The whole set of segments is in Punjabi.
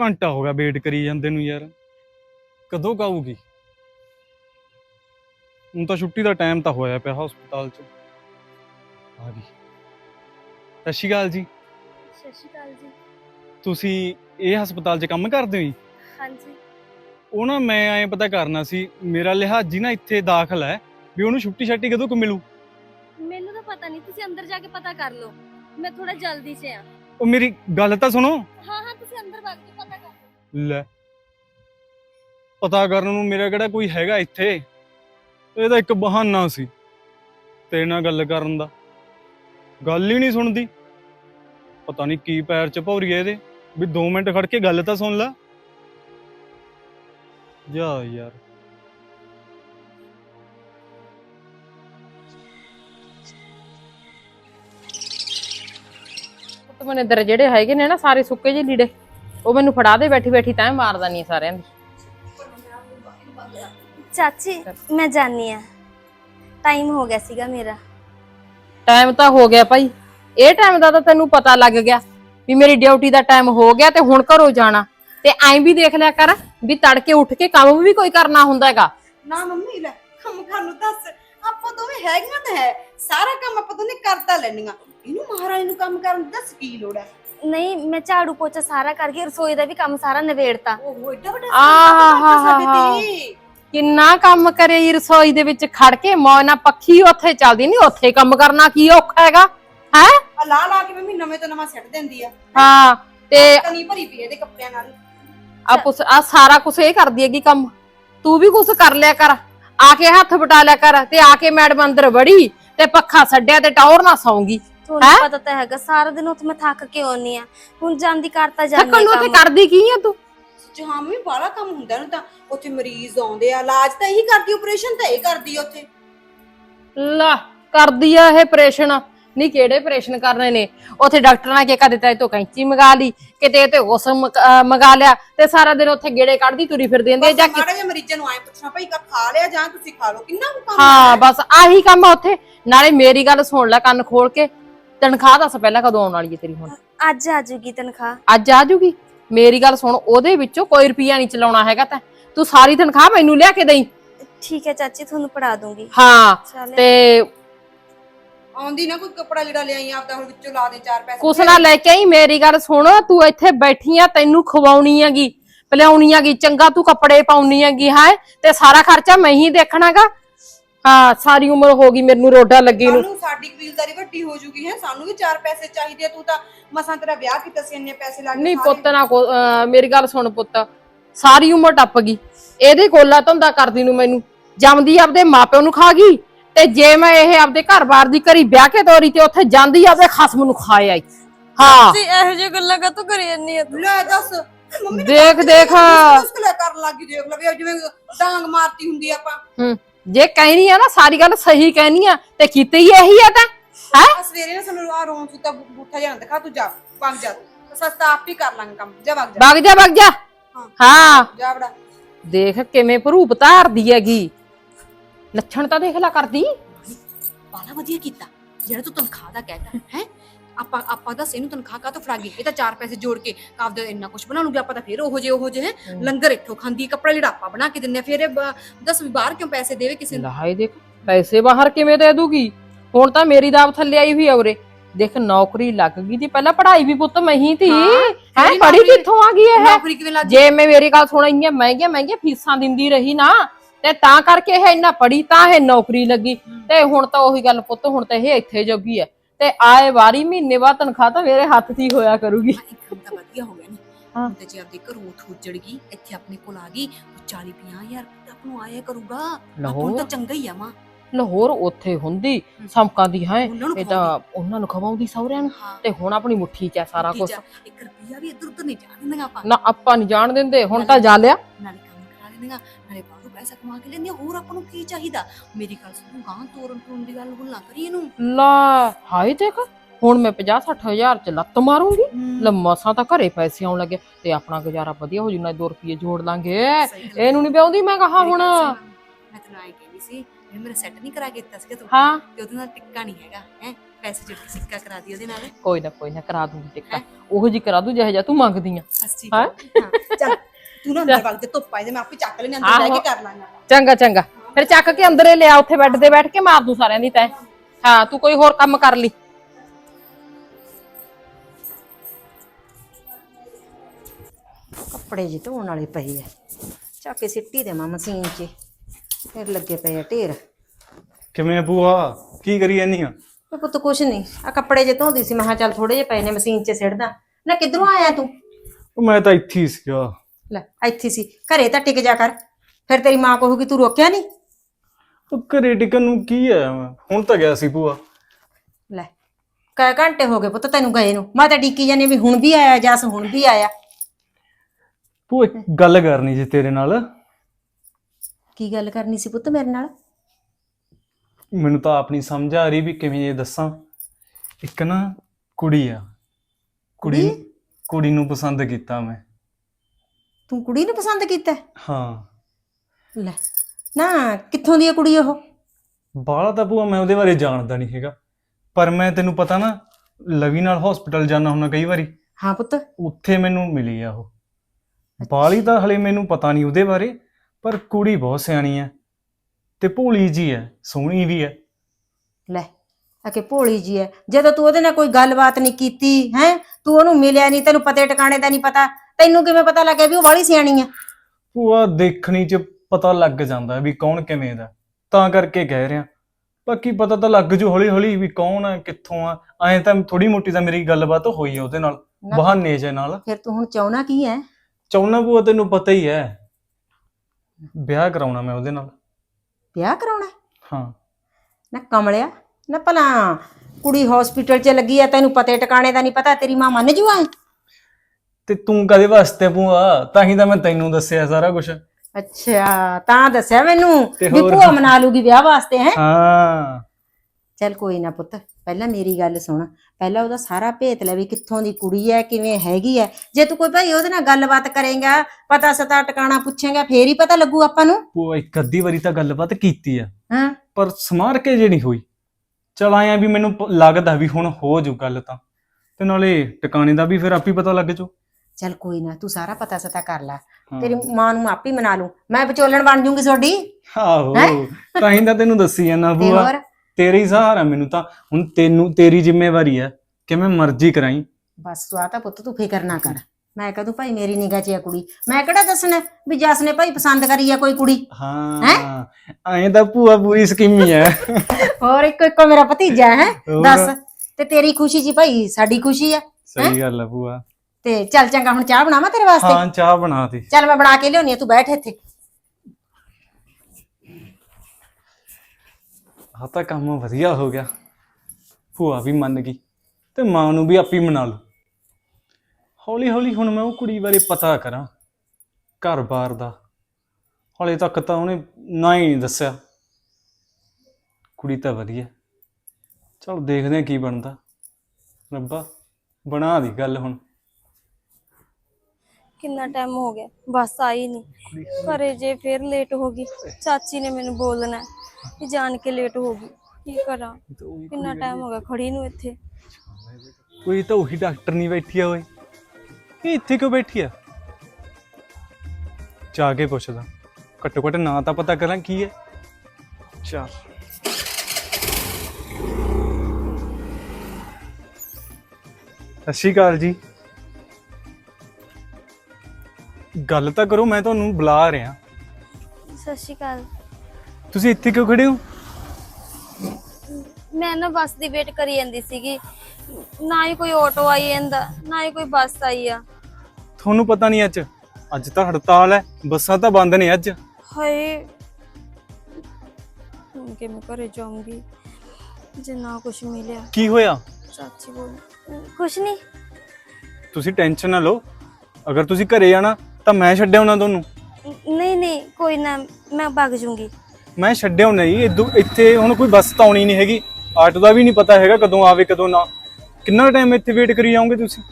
ਘੰਟਾ ਹੋ ਗਿਆ ਵੇਟ ਕਰੀ ਜਾਂਦੇ ਨੂੰ ਯਾਰ। ਕਦੋਂ ਕਾਊਗੀ ਹੁਣ ਤਾਂ ਛੁੱਟੀ ਦਾ ਟਾਈਮ ਤਾਂ ਹੋਇਆ ਪਿਆ ਹਸਪਤਾਲ 'ਚ। ਆ ਗਈ। ਸਤਿ ਸ਼੍ਰੀ ਅਕਾਲ ਜੀ। ਸਤਿ ਸ਼੍ਰੀ ਅਕਾਲ ਜੀ। ਤੁਸੀਂ ਇਹ ਹਸਪਤਾਲ 'ਚ ਕੰਮ ਕਰਦੇ ਹੋ ਜੀ? ਹਾਂਜੀ। ਉਹ ਨਾ ਮੈਂ ਐਂ ਪਤਾ ਕਰਨਾ ਸੀ ਮੇਰਾ ਲਿਹਾਜੀ ਨਾ ਇੱਥੇ ਦਾਖਲ ਹੈ ਵੀ ਉਹਨੂੰ ਛੁੱਟੀ ਛੱਟੀ ਕਦੋਂ ਕੁ ਮਿਲੂ? ਮੈਨੂੰ ਤਾਂ ਪਤਾ ਨਹੀਂ ਤੁਸੀਂ ਅੰਦਰ ਜਾ ਕੇ ਪਤਾ ਕਰ ਲਓ। ਮੈਂ ਥੋੜਾ ਜਲਦੀ 'ਚ ਆ। ਉਹ ਮੇਰੀ ਗੱਲ ਤਾਂ ਸੁਣੋ। ਹਾਂ ਹਾਂ ਤੁਸੀਂ ਅੰਦਰ ਵਗ ਕੇ ਪਤਾ ਕਰ ਲਓ। ਲੈ। ਪਤਾ ਕਰਨ ਨੂੰ ਮੇਰਾ ਕਿਹੜਾ ਕੋਈ ਹੈਗਾ ਇੱਥੇ? ਇਹ ਤਾਂ ਇੱਕ ਬਹਾਨਾ ਸੀ ਤੇਰੇ ਨਾਲ ਗੱਲ ਕਰਨ ਦਾ। ਗੱਲ ਹੀ ਨਹੀਂ ਸੁਣਦੀ। ਪਤਾ ਨਹੀਂ ਕੀ ਪੈਰ ਚ ਭੌਰੀ ਇਹਦੇ ਵੀ 2 ਮਿੰਟ ਖੜ ਕੇ ਗੱਲ ਤਾਂ ਸੁਣ ਲੈ। ਜਾ ਯਾਰ। ਮਨਿੰਦਰ ਜਿਹੜੇ ਹੈਗੇ ਨੇ ਨਾ ਸਾਰੇ ਸੁੱਕੇ ਜਿਹੇ ਲੀੜੇ ਉਹ ਮੈਨੂੰ ਫੜਾ ਦੇ ਬੈਠੀ ਬੈਠੀ ਤਾਂ ਮਾਰਦਾ ਨਹੀਂ ਸਾਰਿਆਂ ਦੀ। ਚਾਚੀ ਮੈਂ ਜਾਣੀ ਆ। ਟਾਈਮ ਹੋ ਗਿਆ ਸੀਗਾ ਮੇਰਾ। ਟਾਈਮ ਤਾਂ ਹੋ ਗਿਆ ਭਾਈ। ਇਹ ਟਾਈਮ ਦਾ ਤਾਂ ਤੈਨੂੰ ਪਤਾ ਲੱਗ ਗਿਆ ਵੀ ਮੇਰੀ ਡਿਊਟੀ ਦਾ ਟਾਈਮ ਹੋ ਗਿਆ ਤੇ ਹੁਣ ਘਰੋਂ ਜਾਣਾ। ਤੇ ਐਂ ਵੀ ਦੇਖ ਲਿਆ ਕਰ ਵੀ ਤੜਕੇ ਉੱਠ ਕੇ ਕੰਮ ਵੀ ਕੋਈ ਕਰਨਾ ਹੁੰਦਾ ਹੈਗਾ। ਨਾ ਮੰਮੀ ਲੈ ਕੰਮ ਕਰਨ ਨੂੰ ਦੱਸ। ਆਪਾਂ ਦੋਵੇਂ ਹੈਗੀਆਂ ਤਾਂ ਹੈ। ਸਾਰਾ ਕੰਮ ਆਪਾਂ ਦੋਨੇ ਕਰਤਾ ਲੈਣੀਆਂ। ਮਹਾਰਾਣੀ ਨੂੰ ਕੰਮ ਕਰਨ ਦੀ ਦੱਸ ਕੀ ਲੋੜ ਹੈ। ਨਹੀਂ ਮੈਂ ਝਾੜੂ ਪੋਚਾ ਸਾਰਾ ਕਰਕੇ ਰਸੋਈ ਦਾ ਵੀ ਕੰਮ ਸਾਰਾ ਨਿਬੇੜਤਾ। ਉਹ ਏਡਾ ਵੱਡਾ ਤੇ ਕਿੰਨਾ ਕੰਮ ਕਰੇ ਜੀ ਰਸੋਈ ਦੇ ਵਿੱਚ ਖੜ ਕੇ ਮੌਜ ਨਾਲ ਪੱਖੀ ਉੱਥੇ ਚੱਲਦੀ ਨਹੀਂ ਉੱਥੇ ਕੰਮ ਕਰਨਾ ਕੀ ਔਖਾ ਹੈਗਾ ਹੈ? ਆ ਲਾ ਲਾ ਕੇ ਮੰਮੀ ਨਵੇਂ ਤੋਂ ਨਵਾਂ ਸੈੱਟ ਦਿੰਦੀ ਆ। ਹਾਂ ਤੇ ਕਨੀ ਭਰੀ ਪਈ ਇਹਦੇ ਕੱਪੜਿਆਂ ਨਾਲ। ਆ ਪੁੱਛ ਆ ਸਾਰਾ ਕੁਝ ਇਹ ਕਰਦੀ ਹੈਗੀ ਕੰਮ। ਤੂੰ ਵੀ ਕੁਝ ਕਰ ਲਿਆ ਕਰ ਆ ਕੇ ਹੱਥ ਬਟਾ ਲਿਆ ਕਰ ਤੇ ਆ ਕੇ ਮੈਡਮ ਅੰਦਰ ਵੜੀ ਤੇ ਪੱਖਾ ਛੱਡਿਆ ਤੇ ਟੌਰ ਨਾ ਸੌਂਗੀ। ਤੁਹਾਨੂੰ ਹੈਂ? ਪਤਾ ਤਾਂ ਹੈਗਾ ਸਾਰਾ ਦਿਨ ਉੱਥੇ ਮੈਂ ਥੱਕ ਕੇ ਆਉਣੀ ਆ ਹੁਣ ਜਾਂਦੀ ਕਰਤਾ ਜਾਂਦੀ ਥੱਕਣ ਨੂੰ ਤੇ ਕੰਮ। ਕਰਦੀ ਕੀ ਆ ਤੂੰ? ਸੱਚ ਹਾਂ ਮੰਮੀ ਬਾਹਲਾ ਕੰਮ ਹੁੰਦਾ ਨਾ ਤਾਂ। ਉੱਥੇ ਮਰੀਜ਼ ਆਉਂਦੇ ਆ ਇਲਾਜ ਤਾਂ ਇਹੀ ਕਰਦੀ ਆਪਰੇਸ਼ਨ ਤਾਂ ਇਹ ਕਰਦੀ ਆ ਉੱਥੇ। ਲਾ ਕਰਦੀ ਆ ਇਹ ਆਪਰੇਸ਼ਨ ਨਹੀਂ ਕਿਹੜੇ ਆਪਰੇਸ਼ਨ ਕਰਨੇ ਨੇ? ਉੱਥੇ ਡਾਕਟਰ ਨੇ ਕੀ ਕਹ ਦਿੱਤਾ ਇਹ ਤੋਂ ਕੈਂਚੀ ਮੰਗਾ ਲਈ ਕਿਤੇ ਤੇ ਉਸ ਮੰਗ- ਲਿਆ ਤੇ ਸਾਰਾ ਦਿਨ ਉੱਥੇ ਗੇੜੇ ਕੱਢਦੀ ਤੁਰੀ ਫਿਰਦੀ ਹੁੰਦੀ ਆ ਜਾਂ ਕਿ- ਮਾੜਾ ਜਿਹਾ ਮਰੀਜ਼ਾਂ ਨੂੰ ਆਏ ਪੁੱਛਣਾ ਭਾਈ ਕਾ ਖਾ ਲਿਆ ਜਾਂ ਤੁਸੀਂ ਖਾ ਲਓ? ਕਿੰਨਾ ਕੁ ਕੰਮ ਹਾਂ? ਬਸ ਆਹੀ ਕੰਮ ਆ ਉੱਥੇ। ਨਾਲੇ ਮੇਰੀ ਗੱਲ ਸੁਣ ਲੈ ਕੰਨ ਖੋਲ ਕੇ ਤਨਖਾਹ ਦੱਸ ਪਹਿਲਾਂ ਕਦੋਂ ਆਉਣ ਵਾਲੀ ਹੈ ਤੇਰੀ ਹੁਣ? ਅੱਜ ਆ ਜੂਗੀ ਤਨਖਾਹ। ਅੱਜ ਆ ਜੂਗੀ? ਮੇਰੀ ਗੱਲ ਸੁਣ ਉਹਦੇ ਵਿੱਚੋਂ ਕੋਈ ਰੁਪਿਆ ਨਹੀਂ ਚਲਾਉਣਾ ਹੈਗਾ ਤਾਂ। ਤੂੰ ਸਾਰੀ ਤਨਖਾਹ ਮੈਨੂੰ ਲਿਆ ਕੇ ਦੇਈ। ਠੀਕ ਹੈ ਚਾਚੀ ਤੁਹਾਨੂੰ ਪੜਾ ਦੂੰਗੀ। ਹਾਂ ਚੱਲ। ਤੇ ਆਉਂਦੀ ਨਾ ਕੋਈ ਕੱਪੜਾ ਜਿਹੜਾ ਲਿਆਈ ਆਪਦਾ ਹੁਣ ਵਿੱਚੋਂ ਲਾ ਦੇ ਚਾਰ ਪੈਸੇ। ਕੁਛ ਨਾ ਲੈ ਕੇ ਆਈ ਮੇਰੀ ਗੱਲ ਸੁਣ ਤੂੰ ਇੱਥੇ ਬੈਠੀ ਆ ਤੈਨੂੰ ਖਵਾਉਣੀ ਹੈਗੀ ਪਿਲਾਉਣੀ ਹੈਗੀ ਚੰਗਾ ਤੂੰ ਕੱਪੜੇ ਪਾਉਣੀ ਹੈਗੀ ਹੈ ਤੇ ਸਾਰਾ ਖਰਚਾ ਮੈਂ ਹੀ ਦੇਖਣਾਗਾ। ਹਾਂ ਸਾਰੀ ਉਮਰ ਹੋ ਗਈ ਮੈਨੂੰ ਰੋਡਾ ਲੱਗੀ ਨੂੰ। ਸਾਨੂੰ ਸਾਡੀ ਕਬੀਲਦਾਰੀ ਵੱਡੀ ਹੋ ਜੂਗੀ ਹੈ ਸਾਨੂੰ ਵੀ ਚਾਰ ਪੈਸੇ ਚਾਹੀਦੇ ਆ ਤੂੰ ਤਾਂ ਮਸਾਂ ਤੇਰਾ ਵਿਆਹ ਕੀਤਾ ਸੀ ਇੰਨੇ ਪੈਸੇ ਲਾ ਕੇ ਨਹੀਂ ਪੁੱਤ ਨਾ ਕੋ- ਅਹ ਮੇਰੀ ਗੱਲ ਸੁਣ ਪੁੱਤ ਸਾਰੀ ਉਮਰ ਟੱਪ ਗਈ। ਇਹਦੇ ਕੋਲਾ ਧੰਦਾ ਕਰਦੀ ਨੂੰ ਮੈਨੂੰ। ਜੰਮਦੀ ਆਪਦੇ ਮਾਪਿਆਂ ਨੂੰ ਖਾ ਗਈ ਤੇ ਜੇ ਮੈਂ ਇਹ ਆਪਦੇ ਘਰ-ਬਾਰ ਦੀ ਘਰੀ ਵਿਆਹ ਕੇ ਤੋਰੀ ਤੇ ਉੱਥੇ ਜਾਂਦੀ ਆਪਦੇ ਖਸਮ ਨੂੰ ਖਾਏ ਆਈ। ਹਾਂ। ਜੀ ਇਹੋ ਜਿਹੀ ਗੱਲਾਂ ਕਾ ਤੂੰ ਕਰੀ ਜਾਂਦੀ ਆ ਲੈ ਦੱਸ ਮੰਮੀ ਨੇ ਦੇਖ ਦੇਖ। ਮੁਸ਼ਕਿਲ ਕਰਨ ਲੱਗੀ ਦੇਖ ਲੈ ਵੀ ਜਿਵੇਂ ਡਾਂਗ ਮਾਰਤੀ ਹੁੰਦੀ ਆ ਆਪਾਂ। ਹੂੰ। ਜੇ ਕਹਿਨੀ ਆ ਨਾ ਸਾਰੀ ਗੱਲ ਸਹੀ ਕਹਿਨੀ ਆ ਤੇ ਕੀਤੀ ਹੀ ਇਹੀ ਆ ਤਾਂ ਹੈ? ਆ ਸਵੇਰੇ ਨਾ ਸਾਨੂੰ ਆ ਰੋਣ ਸੁੱਤਾ ਬੂਠਾ ਜਾਣਾ ਦਿਖਾ ਤੂੰ ਜਾ ਵਗ ਜਾ। ਤੂੰ। ਸਸਤਾ ਆਪ ਹੀ ਕਰ ਲਾਂਗੇ ਕੰਮ ਜਾ ਵਗ ਜਾ। ਵਗ ਜਾ ਵਗ ਜਾ। ਹਾਂ। ਹਾਂ। ਜਾ ਬੜਾ ਦੇਖ ਕਿਵੇਂ ਭਰੂਪ ਧਾਰਦੀ ਹੈਗੀ। ਲੱਛਣ ਤਾਂ ਦੇਖ ਲੈ ਕਰਦੀ। ਬਾਲਾ ਵਧੀਆ ਕੀਤਾ ਜਿਹੜਾ ਤੂੰ ਤਨਖਾਹ ਦਾ ਕਹਿਤਾ ਹੈ? ਆਪਾਂ ਆਪਾਂ ਦੱਸ ਇਹਨੂੰ ਤਨਖਾਹ ਕਾ ਤੋਂ ਫੜਾ ਗਈ ਇਹ ਤਾਂ ਚਾਰ ਪੈਸੇ ਜੋੜ ਕੇ ਆਪਦਾ ਇੰਨਾ ਕੁਝ ਬਣਾ ਲੂਗੇ ਆਪਾਂ ਤਾਂ ਫੇਰ ਉਹੋ ਜੇ ਉਹੋ ਜੇ ਲੰਗਰ ਇੱਥੋਂ ਖਾਂਦੀ ਕੱਪੜਾ ਆਪਾਂ ਬਣਾ ਕੇ ਦਿੰਨੇ ਫਿਰ ਦੱਸ ਵੀ ਬਾਹਰ ਕਿਉਂ ਪੈਸੇ ਦੇਵੇ ਕਿਸੇ ਨੂੰ? ਲਹਾਏ ਦੇਖ ਪੈਸੇ ਬਾਹਰ ਕਿਵੇਂ ਦੇ ਦੂਗੀ? ਹੁਣ ਤਾਂ ਮੇਰੀ ਦਾਬ ਥੱਲੇ ਆਈ ਹੋਈ ਉਰੇ। ਦੇਖ ਨੌਕਰੀ ਲੱਗ ਗਈ ਦੀ ਪਹਿਲਾਂ ਪੜ੍ਹਾਈ ਵੀ ਪੁੱਤ ਮਹੀਂ ਤੀ। ਹਾਂ, ਪੜ੍ਹੀ ਨੌਕਰੀ? ਕਿੱਥੋਂ ਆ ਗਈ ਇਹ? ਨੌਕਰੀ ਕਿਵੇਂ ਲੱਗ ਗਈ? ਜੇ ਮੈਂ ਮੇਰੀ ਗੱਲ ਸੁਣ ਇੰਨੀਆਂ ਮਹਿੰਗੀਆਂ ਮਹਿੰਗੀਆਂ ਫੀਸਾਂ ਦਿੰਦੀ ਰਹੀ ਨਾ ਤੇ ਤਾਂ ਕਰਕੇ ਇਹ ਇੰਨਾ ਪੜੀ ਤਾਂ ਇਹ ਨੌਕਰੀ ਲੱਗੀ। ਤੇ ਹੁਣ ਤਾਂ ਉਹੀ ਗੱਲ ਪੁੱਤ ਹੁਣ ਤਾਂ ਇਹ ਇੱਥੇ ਜੋਗੀ ਹੈ ਤੇ ਆਏ ਵਾਰੀ ਮਹੀਨੇ ਬਾਅਦ ਤਨਖਾਹ ਤਾਂ ਮੇਰੇ ਹੱਥ 'ਚ ਹੀ ਹੋਇਆ ਕਰੂਗੀ। ਹਾਂ, ਇੱਕਦਮ ਤਾਂ ਵਧੀਆ ਹੋ ਗਿਆ ਨਹੀਂ ਹਾਂ। ਹੁਣ ਤੇ ਜੇ ਆਪਦੇ ਘਰੋਂ ਉੱਠ ਉੱਜੜ ਗਈ ਇੱਥੇ ਆਪਣੇ ਕੋਲ ਆ ਗਈ 40 50 ਹਜ਼ਾਰ ਰੁਪਏ ਆਪ ਨੂੰ ਆਇਆ ਕਰੂਗਾ। ਆਪਾਂ ਨੂੰ ਲਾਹੌਰ ਤਾਂ ਚੰਗਾ ਹੀ ਆ ਮਾਂ। ਲਾਹੌਰ ਉੱਥੇ ਹੁੰਦੀ ਸਮਕਾਂ ਦੀ ਹੈ। ਉਹਨਾਂ ਨੂੰ ਇਹ ਤਾਂ ਉਹਨਾਂ ਨੂੰ ਖਵਾਉਂਦੀ ਸਹੁਰਿਆਂ ਨੂੰ। ਹਾਂ। ਤੇ ਹੁਣ ਆਪਣੀ ਮੁੱਠੀ 'ਚ ਸਾਰਾ ਕੁਝ ਇੱਕ ਰੁਪਿਆ ਵੀ ਇੱਧਰ ਉੱਧਰ ਨਹੀਂ ਜਾ ਆਪਾਂ। ਨਾ ਆਪਾਂ ਨਹੀਂ ਜਾਣ ਦਿੰਦੇ। ਹੁਣ ਤਾਂ ਜਾ ਲਿਆ। ਨਾਲੇ ਦਿੰਦੀਆਂ ਨਾਲੇ ਬਾਹਰੋਂ ਪੈਸਾ ਕਮਾ ਕੇ ਲੈਂਦੀਆਂ ਹੋਰ ਆਪਾਂ ਨੂੰ ਕੀ ਚਾਹੀਦਾ? ਮੇਰੀ ਗੱਲ ਸੁਣ ਗਾਂ ਤੋਰਨ ਤੋਰਨ ਦੀ ਗੱਲ ਹੁੱਲਾ ਕਰੀ ਇਹਨੂੰ। ਲਾ ਹਾਏ ਦੇਖ ਹੁਣ ਮੈਂ 50 60 ਹਜ਼ਾਰ 'ਚ ਲੱਤ ਮਾਰੂੰਗੀ। ਲੰਮਾਸਾਂ ਤਾਂ ਘਰੇ ਪੈਸੇ ਆਉਣ ਲੱਗੇ ਤੇ ਆਪਣਾ ਗੁਜ਼ਾਰਾ ਵਧੀਆ ਹੋ ਜੂਨਾ 2 ਰੁਪਏ ਜੋੜ ਲਾਂਗੇ। ਗੱਲ ਇਹਨੂੰ ਨਹੀਂ ਪਿਆਉਂਦੀ ਮੈਂ ਕਹਾ ਹੁਣ। ਗੱਲ ਮੈਂ ਤੈਨੂੰ ਆਏ ਕਹਿੰਦੀ ਸੀ ਵੀ ਮੇਰਾ ਸੈੱਟ ਨਹੀਂ ਕਰਾ ਕੇ ਦਿੱਤਾ ਸੀਗਾ ਤੂੰ ਹਾਂ। ਤੇ ਉਹਦੇ ਨਾਲ ਟਿੱਕਾ ਨਹੀਂ ਹੈਗਾ ਹੈ? ਪੈਸੇ ਜੁੜ ਕੇ ਸਿੱਕਾ ਕਰਾ ਦੀ ਉਹਦੇ ਨਾਲ। ਕੋਈ ਨਾ ਕੋਈ ਨਾ ਕਰਾ ਦੂੰਗੀ ਟਿਕਟਾਂ ਉਹੋ ਜੀ ਕਰਾ ਦੂੰ ਜਿਹੋ ਜਿਹਾ ਤੂੰ ਮੰਗਦੀ ਆ। ਹਾਂ ਚੱਲ। ਤੂੰ ਨਾ ਅੰਦਰ ਵਗ ਤੇ ਧੁੱਪ ਆਏ ਤੇ ਮੈਂ ਆਪੇ ਚੱਕ ਲੈਣੇ ਅੰਦਰ ਲੈ ਕੇ ਕਰ ਲਾਂਗਾ। ਚੰਗਾ ਚੰਗਾ। ਫਿਰ ਚੱਕ ਕੇ ਅੰਦਰੇ ਲਿਆ ਉੱਥੇ ਬੈੱਡ ਤੇ ਬੈਠ ਕੇ ਮਾਰ ਦੂੰ ਸਾਰਿਆਂ ਦੀ ਤੈਂ ਹਾਂ ਤੂੰ ਕੋਈ ਹੋਰ ਕੰਮ ਕਰ ਲਈ। ਕੱਪੜੇ ਜਿਹੇ ਧੋਣ ਵਾਲੇ ਪਏ ਆ। ਚੱਕ ਕੇ ਸਿੱਟੀ ਦੇਵਾਂ ਮਸ਼ੀਨ 'ਚ। ਫਿਰ ਲੱਗੇ ਪਏ ਆ ਢੇਰ। ਕਿਵੇਂ ਬੂਆ ਕੀ ਕਰੀ ਜਾਨੀ ਆ? ਉਹ ਪੁੱਤ ਕੁਛ ਨਹੀਂ। ਆ ਕੱਪੜੇ ਜੇ ਧੋਂਦੀ ਸੀ ਮੈਂ ਕਿਹਾ ਚੱਲ ਥੋੜੇ ਜਿਹੇ ਪਏ ਨੇ ਮਸ਼ੀਨ 'ਚ ਸਿੱਟਦਾ। ਨਾ ਕਿੱਧਰੋਂ ਆਇਆ ਤੂੰ? ਉਹ ਮੈਂ ਤਾਂ ਇੱਥੇ ਹੀ ਸੀਗਾ। ਲੈ ਇੱਥੇ ਸੀ। ਘਰੇ ਤਾਂ ਟਿਕ ਜਾ ਕਰ। ਫਿਰ ਤੇਰੀ ਮਾਂ ਕਹੂਗੀ ਤੂੰ ਰੋਕਿਆ ਨਹੀਂ ਉਹ ਘਰੇ ਟਿਕਣ ਨੂੰ ਕੀ ਹੈ ਹੁਣ ਤਾਂ ਗਿਆ ਸੀ ਬੂਆ ਲੈ ਕਈ ਘੰਟੇ ਹੋ ਗਏ ਪੁੱਤ ਤੈਨੂੰ ਗਏ ਨੂੰ। ਮੈਂ ਤਾਂ ਡੀਕੀ ਜਾਨੀ ਵੀ ਹੁਣ ਵੀ ਆਇਆ ਜਸ ਹੁਣ ਵੀ ਆਇਆ। ਬੂਆ ਇੱਕ ਗੱਲ ਕਰਨੀ ਸੀ ਤੇਰੇ ਨਾਲ। ਕੀ ਗੱਲ ਕਰਨੀ ਸੀ ਪੁੱਤ ਮੇਰੇ ਨਾਲ? ਮੈਨੂੰ ਤਾਂ ਆਪਣੀ ਸਮਝ ਆ ਰਹੀ ਵੀ ਕਿਵੇਂ ਇਹ ਦੱਸਾਂ। ਇੱਕ ਨਾ ਕੁੜੀ ਆ। ਕੁੜੀ ਕੁੜੀ ਨੂੰ ਪਸੰਦ ਕੀਤਾ ਮੈਂ। ਤੂੰ ਕੁੜੀ ਨੂੰ ਪਸੰਦ ਕੀਤਾ? ਹੈ? ਹਾਂ ਲੈ ਨਾ ਕਿੱਥੋਂ ਦੀ ਹੈ ਕੁੜੀ ਉਹ? ਬਾਹਲਾ ਤਾਂ ਭੂਆ ਮੈਂ ਉਹਦੇ ਬਾਰੇ ਜਾਣਦਾ ਨਹੀਂ ਹੈਗਾ। ਪਰ ਮੈਂ ਤੈਨੂੰ ਪਤਾ ਨਾ ਲਵੀ ਨਾਲ ਹਸਪੀਟਲ ਜਾਣਾ ਹੁੰਦਾ ਕਈ ਵਾਰੀ। ਹਾਂ ਪੁੱਤ। ਉੱਥੇ ਮੈਨੂੰ ਮਿਲੀ ਆ ਉਹ। ਬਾਲੀ ਤਾਂ ਹਲੇ ਮੈਨੂੰ ਪਤਾ ਨਹੀਂ ਉਹਦੇ ਬਾਰੇ ਪਰ ਕੁੜੀ ਬਹੁਤ ਸਿਆਣੀ ਹੈ ਤੇ ਭੋਲੀ ਜੀ ਹੈ ਸੋਹਣੀ ਵੀ ਹੈ ਲੈ ਆ ਕਿ ਭੋਲੀ ਜੀ ਹੈ ਜਦੋਂ ਤੂੰ ਉਹਦੇ ਨਾਲ ਕੋਈ ਗੱਲਬਾਤ ਨਹੀਂ ਕੀਤੀ ਹੈ? ਤੂੰ ਉਹਨੂੰ ਮਿਲਿਆ ਨਹੀਂ ਤੈਨੂੰ ਪਤੇ ਟਿਕਾਣੇ ਦਾ ਨਹੀਂ ਪਤਾ। ਤੈਨੂੰ ਕਿਵੇਂ ਪਤਾ ਲੱਗਿਆ ਵੀ ਉਹ ਬਾਹਲੀ ਸਿਆਣੀ ਆ? ਭੂਆ ਦੇਖਣੀ ਚ ਪਤਾ ਲੱਗ ਜਾਂਦਾ ਵੀ ਕੌਣ ਕਿਵੇਂ ਦਾ। ਤਾਂ ਕਰਕੇ ਕਹਿ ਰਿਹਾ। ਬਾਕੀ ਪਤਾ ਤਾਂ ਲੱਗ ਜੂ ਹੌਲੀ ਹੌਲੀ ਵੀ ਕੌਣ ਹੈ ਕਿੱਥੋਂ ਆ। ਐਂ ਤਾਂ ਥੋੜੀ ਮੋਟੀ ਤਾਂ ਮੇਰੀ ਗੱਲਬਾਤ ਹੋਈ ਆ ਉਹਦੇ ਨਾਲ ਨਾ- ਬਹਾਨੇ ਜੇ ਨਾਲ। ਫਿਰ ਤੂੰ ਹੁਣ ਚਾਹਣਾ ਕੀ ਹੈ ਚਾਹੁੰਨਾ ਭੂਆ ਤੈਨੂੰ ਪਤਾ ਹੀ ਹੈ ਵਿਆਹ ਕਰਾਉਣਾ ਮੈਂ ਉਹਦੇ ਨਾਲ। ਵਿਆਹ ਕਰਾਉਣਾ? ਹੈ? ਹਾਂ ਨਾ ਕਮਲਿਆ ਨਾ ਭਲਾ ਕੁੜੀ ਹਸਪੀਟਲ 'ਚ ਲੱਗੀ ਆ ਤੈਨੂੰ ਪਤੇ ਟਿਕਾਣੇ ਦਾ ਨਹੀਂ ਪਤਾ ਤੇਰੀ ਮਾਂ ਮੰਨ ਜੂ ਐ? ਤੇ ਤੂੰ ਕਦੇ ਵਾਸਤੇ ਭੂਆ? ਤਾਂ ਹੀ ਤਾਂ ਮੈਂ ਤੈਨੂੰ ਦੱਸਿਆ ਸਾਰਾ ਕੁਝ ਅੱਛਾ ਤਾਂ ਦੱਸਿਆ ਮੈਨੂੰ ਤੇ ਵੀ ਹੋਰ? ਭੂਆ ਮਨਾ ਲੂਗੀ ਵਿਆਹ ਵਾਸਤੇ ਹੈ? ਹਾਂ। ਚੱਲ ਕੋਈ ਨਾ ਪੁੱਤ ਪਹਿਲਾਂ ਮੇਰੀ ਗੱਲ ਸੁਣ। ਪਹਿਲਾਂ ਉਹਦਾ ਸਾਰਾ ਭੇਤ ਲੈ ਵੀ ਕਿੱਥੋਂ ਦੀ ਕੁੜੀ ਹੈ ਕਿਵੇਂ ਹੈਗੀ ਹੈ ਜੇ ਤੂੰ ਕੋਈ ਭਾਈ ਉਹਦੇ ਨਾਲ ਗੱਲਬਾਤ ਕਰੇਗਾ ਪਤਾ ਸਤਾ ਟਿਕਾਣਾ ਪੁੱਛੇਗਾ ਫੇਰ ਹੀ ਪਤਾ ਲੱਗੂ ਆਪਾਂ ਨੂੰ। ਭੂਆ ਇੱਕ ਅੱਧੀ ਵਾਰੀ ਤਾਂ ਗੱਲਬਾਤ ਕੀਤੀ ਆ ਹਾਂ। ਪਰ ਸਮਾਰ ਕੇ ਜੇ ਨਹੀਂ ਹੋਈ। ਚਲ ਆਇਆ ਵੀ ਮੈਨੂੰ ਪ- ਲੱਗਦਾ ਵੀ ਹੁਣ ਹੋ ਜੂ ਗੱਲ ਤਾਂ। ਤੇ ਨਾਲੇ ਟਿਕਾਣੇ ਦਾ ਵੀ ਫਿਰ ਆਪੀ ਪਤਾ ਲੱਗ ਜੂ। ਚੱਲ ਕੋਈ ਨਾ ਤੂੰ ਸਾਰਾ ਪਤਾ ਸਤਾ ਕਰ ਲੈ। ਤੇਰੀ ਮਾਂ ਨੂੰ ਆਪੇ ਮਨਾ ਲੂੰ। ਮੈਂ ਵਿਚੋਲਣ ਬਣ ਜੂੰਗੀ ਤੁਹਾਡੀ? ਆਹੋ? ਤਾਂ ਹੀ ਤਾਂ ਤੈਨੂੰ ਦੱਸੀ ਜਾਂਦਾ ਹੋਰ? ਤੇਰੇ ਹੀ ਸਹਾਰਾ ਮੈਨੂੰ ਤਾਂ। ਹੁਣ ਤੈਨੂੰ ਤੇਰੀ ਜ਼ਿੰਮੇਵਾਰੀ ਹੈ ਕਿਵੇਂ ਮਰਜ਼ੀ ਕਰਾਈ। ਬਸ ਤੂੰ ਆ ਤਾਂ ਪੁੱਤ ਤੂੰ ਫਿਕਰ ਨਾ ਕਰ। ਮੈਂ ਕਹਦੂ ਭਾਈ ਮੇਰੀ ਨਿਗਾਹ 'ਚ ਆ ਕੁੜੀ। ਮੈਂ ਕਿਹੜਾ ਦੱਸਣਾ ਵੀ ਜਸ ਨੇ ਭਾਈ ਪਸੰਦ ਕਰੀ ਆ ਕੋਈ ਕੁੜੀ? ਹਾਂ ਐਂ ਤਾਂ ਭੂਆ ਪੂਰੀ ਸਕੀਮੀ ਹੈ ਹੋਰ ਇੱਕ ਇੱਕੋ ਮੇਰਾ ਭਤੀਜਾ ਹੈ। ਦੱਸ। ਤੇ ਤੇਰੀ ਖੁਸ਼ੀ ਜੀ ਭਾਈ ਸਾਡੀ ਖੁਸ਼ੀ ਆ। ਸਹੀ ਗੱਲ ਹੈ ਭੂਆ। ਤੇ ਚੱਲ ਚੰਗਾ ਹੁਣ ਚਾਹ ਬਣਾਵਾਂ ਤੇਰੇ ਵਾਸਤੇ? ਹਾਂ ਚਾਹ ਬਣਾ ਦੇ। ਚੱਲ ਮੈਂ ਬਣਾ ਕੇ ਲਿਆਉਣੀ ਆ ਤੂੰ ਬੈਠ ਇੱਥੇ। ਆਹ ਤਾਂ ਕੰਮ ਵਧੀਆ ਹੋ ਗਿਆ। ਭੂਆ ਵੀ ਮੰਨ ਗਈ ਤੇ ਮਾਂ ਨੂੰ ਵੀ ਆਪੀ ਮਨਾ ਲਓ ਹੌਲੀ ਹੌਲੀ ਹੁਣ ਮੈਂ ਉਹ ਕੁੜੀ ਬਾਰੇ ਪਤਾ ਕਰਾਂ ਘਰ-ਬਾਰ ਦਾ। ਹੌਲੇ ਤੱਕ ਤਾਂ ਉਹਨੇ ਨਾ ਹੀ ਨਹੀਂ ਦੱਸਿਆ। ਕੁੜੀ ਤਾਂ ਵਧੀਆ। ਚਲ ਦੇਖਦੇ ਹਾਂ ਕੀ ਬਣਦਾ। ਰੱਬਾ ਬਣਾ ਦੀ ਗੱਲ ਹੁਣ। ਕਿੰਨਾ ਟਾਈਮ ਹੋ ਗਿਆ? ਬੱਸ ਆਈ ਨਹੀਂ ਘਰੇ ਜੇ ਫੇਰ ਲੇਟ ਹੋ ਗਈ। ਚਾਚੀ ਨੇ ਮੈਨੂੰ ਬੋਲਣਾ ਕਿ ਜਾਣ ਕੇ ਲੇਟ ਹੋ ਗਈ। ਕੀ ਕਰਾਂ? ਕਿੰਨਾ ਟਾਈਮ ਹੋ ਗਿਆ ਖੜੀ ਨੂੰ ਇੱਥੇ? ਕੋਈ ਤਾਂ ਉਹੀ ਡਾਕਟਰ ਨਹੀਂ ਬੈਠੀ ਆ ਓਏ। ਇਹ ਇੱਥੇ ਕਿਉਂ ਬੈਠੀ ਆ? ਜਾ ਕੇ ਪੁੱਛਦਾ। ਘੱਟੋ ਘੱਟ ਨਾਂ ਤਾਂ ਪਤਾ ਕਰਾਂ ਕੀ ਹੈ। ਚਲ। ਸਤਿ ਸ਼੍ਰੀ ਅਕਾਲ ਜੀ। ਗੱਲ ਤਾਂ ਕਰੋ ਮੈਂ ਤੁਹਾਨੂੰ ਬੁਲਾ ਰਿਹਾ। ਸਤਿ ਸ਼੍ਰੀ ਅਕਾਲ। ਤੁਸੀਂ ਇੱਥੇ ਕਿਉਂ ਖੜੇ ਹੋ? ਮੈਂ ਨਾ ਬੱਸ ਦੀ ਵੇਟ ਕਰੀ ਜਾਂਦੀ ਸੀਗੀ। ਨਾ ਹੀ ਕੋਈ ਆਟੋ ਆਈ ਜਾਂਦਾ ਨਾ ਹੀ ਕੋਈ ਬੱਸ ਆਈ ਆ। ਤੁਹਾਨੂੰ ਪਤਾ ਨਹੀਂ ਅੱਜ? ਅੱਜ ਤਾਂ ਹੜਤਾਲ ਹੈ ਬੱਸਾਂ ਤਾਂ ਬੰਦ ਨੇ ਅੱਜ। ਹਾਏ ਹੁਣ ਕਿ ਮੈਂ ਘਰੇ ਜਾਊਂਗੀ? ਜੇ ਨਾ ਕੁਝ ਮਿਲਿਆ। ਕੀ ਹੋਇਆ? ਚਾਚੀ ਬੋਲ ਕੁਝ ਨਹੀਂ। ਤੁਸੀਂ ਟੈਨਸ਼ਨ ਨਾ ਲਓ। ਅਗਰ ਤੁਸੀਂ ਘਰੇ ਜਾਣਾ ਤਾਂ ਮੈਂ ਛੱਡਿਆ ਉਹਨਾਂ ਤੁਹਾਨੂੰ ਨਹੀਂ ਨਹੀਂ ਕੋਈ ਨਾ ਮੈਂ ਭੱਗ ਜੂੰਗੀ। ਮੈਂ ਛੱਡਿਆ ਨਹੀਂ ਇਦੋਂ ਇੱਥੇ ਹੁਣ ਕੋਈ ਬੱਸ ਤਾਂ ਆਉਣੀ ਨਹੀਂ ਹੈਗੀ। ਆਟੋ ਦਾ ਵੀ ਨਹੀਂ ਪਤਾ ਹੈਗਾ ਕਦੋਂ ਆਵੇ ਕਦੋਂ ਨਾ। ਕਿੰਨਾ ਟਾਈਮ ਇੱਥੇ ਵੇਟ ਕਰੀ ਜਾਓਗੇ ਤੁਸੀਂ?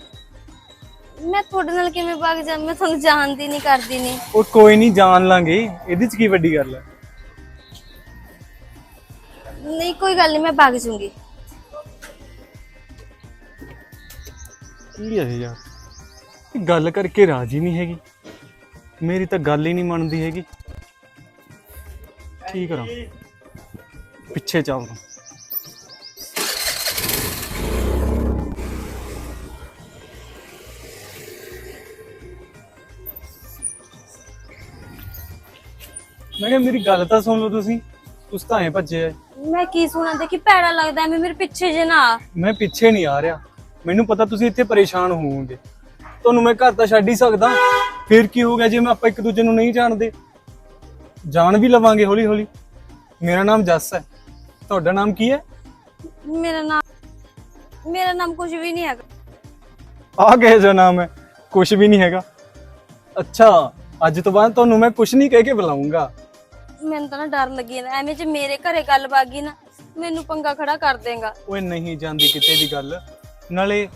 ਮੈਂ ਤੁਹਾਡੇ ਨਾਲ ਕਿਵੇਂ ਭੱਗ ਜਾ ਮੈਂ ਤੁਹਾਨੂੰ ਜਾਣਦੀ ਨਹੀਂ ਕਰਦੀ ਨਹੀਂ। ਉਹ ਕੋਈ ਨਹੀਂ ਜਾਣ ਲਾਂਗੇ। ਇਹਦੇ 'ਚ ਕੀ ਵੱਡੀ ਗੱਲ ਹੈ? ਨਹੀਂ ਕੋਈ ਗੱਲ ਨਹੀਂ ਮੈਂ ਭੱਗ ਜੂੰਗੀ। ਕੀ ਹੈ ਯਾਰ? ਇਹ ਗੱਲ ਕਰਕੇ ਰਾਜੀ ਨਹੀਂ ਹੈਗੀ। ਮੇਰੀ ਤਾਂ ਗੱਲ ਹੀ ਨਹੀਂ ਮੰਨਦੀ ਹੈਗੀ। ਕੀ ਕਰਾਂ? ਪਿੱਛੇ ਚੱਲਦਾ ਮੈਂ ਕਿਹਾ ਮੇਰੀ ਗੱਲ ਤਾਂ ਸੁਣ ਲਓ ਤੁਸੀਂ। ਤੁਸੀਂ ਤਾਂ ਐ ਭੱਜੇ ਆ ਮੈਂ ਕੀ ਸੁਣਾ ਦੇ ਕਿ ਭੈੜਾ ਲੱਗਦਾ ਐਵੇਂ ਮੇਰੇ ਪਿੱਛੇ ਜੇ ਨਾ ਆ। ਮੈਂ ਪਿੱਛੇ ਨਹੀਂ ਆ ਰਿਹਾ। ਮੈਨੂੰ ਪਤਾ ਤੁਸੀਂ ਇੱਥੇ ਪਰੇਸ਼ਾਨ ਹੋਵੋਗੇ। ਤੁਹਾਨੂੰ ਮੈਂ ਘਰ ਤਾਂ ਛੱਡ ਹੀ ਸਕਦਾ। ਫਿਰ ਕੀ ਹੋ ਗਿਆ ਜੇ ਮੈਂ ਆਪਾਂ ਇੱਕ ਦੂਜੇ ਨੂੰ ਨਹੀਂ ਜਾਣਦੇ? ਜਾਣ ਵੀ ਲਵਾਂਗੇ ਹੌਲੀ ਹੌਲੀ ਮੇਰਾ ਨਾਮ ਜੱਸ ਹੈ। ਤੁਹਾਡਾ ਨਾਮ ਕੀ ਹੈ? ਮੇਰਾ ਨਾਮ ਮੇਰਾ ਨਾਮ ਕੁਝ ਵੀ ਨਹੀਂ ਹੈਗਾ। ਆਹ ਕਿਹੋ ਜਿਹਾ ਨਾਮ ਹੈ? ਕੁਝ ਵੀ ਨਹੀਂ ਹੈਗਾ। ਅੱਛਾ ਅੱਜ ਤੋਂ ਬਾਅਦ ਤੁਹਾਨੂੰ ਮੈਂ ਕੁਝ ਨਹੀਂ ਕਹਿ ਕੇ ਬੁਲਾਉਂਗਾ ਮੈਨੂੰ ਤਾਂ ਨਾ ਡਰ ਲੱਗੀ ਜਾਂਦਾ ਐਵੇਂ ਜੇ ਮੇਰੇ ਘਰੇ ਗੱਲ ਬਾਗੀ ਨਾ ਮੈਨੂੰ ਪੰਗਾ ਖੜਾ ਕਰ ਦੇਗਾ। ਓਏ ਨਹੀਂ ਜਾਂਦੀ ਕਿਤੇ ਵੀ ਗੱਲ। ਨਾਲੇ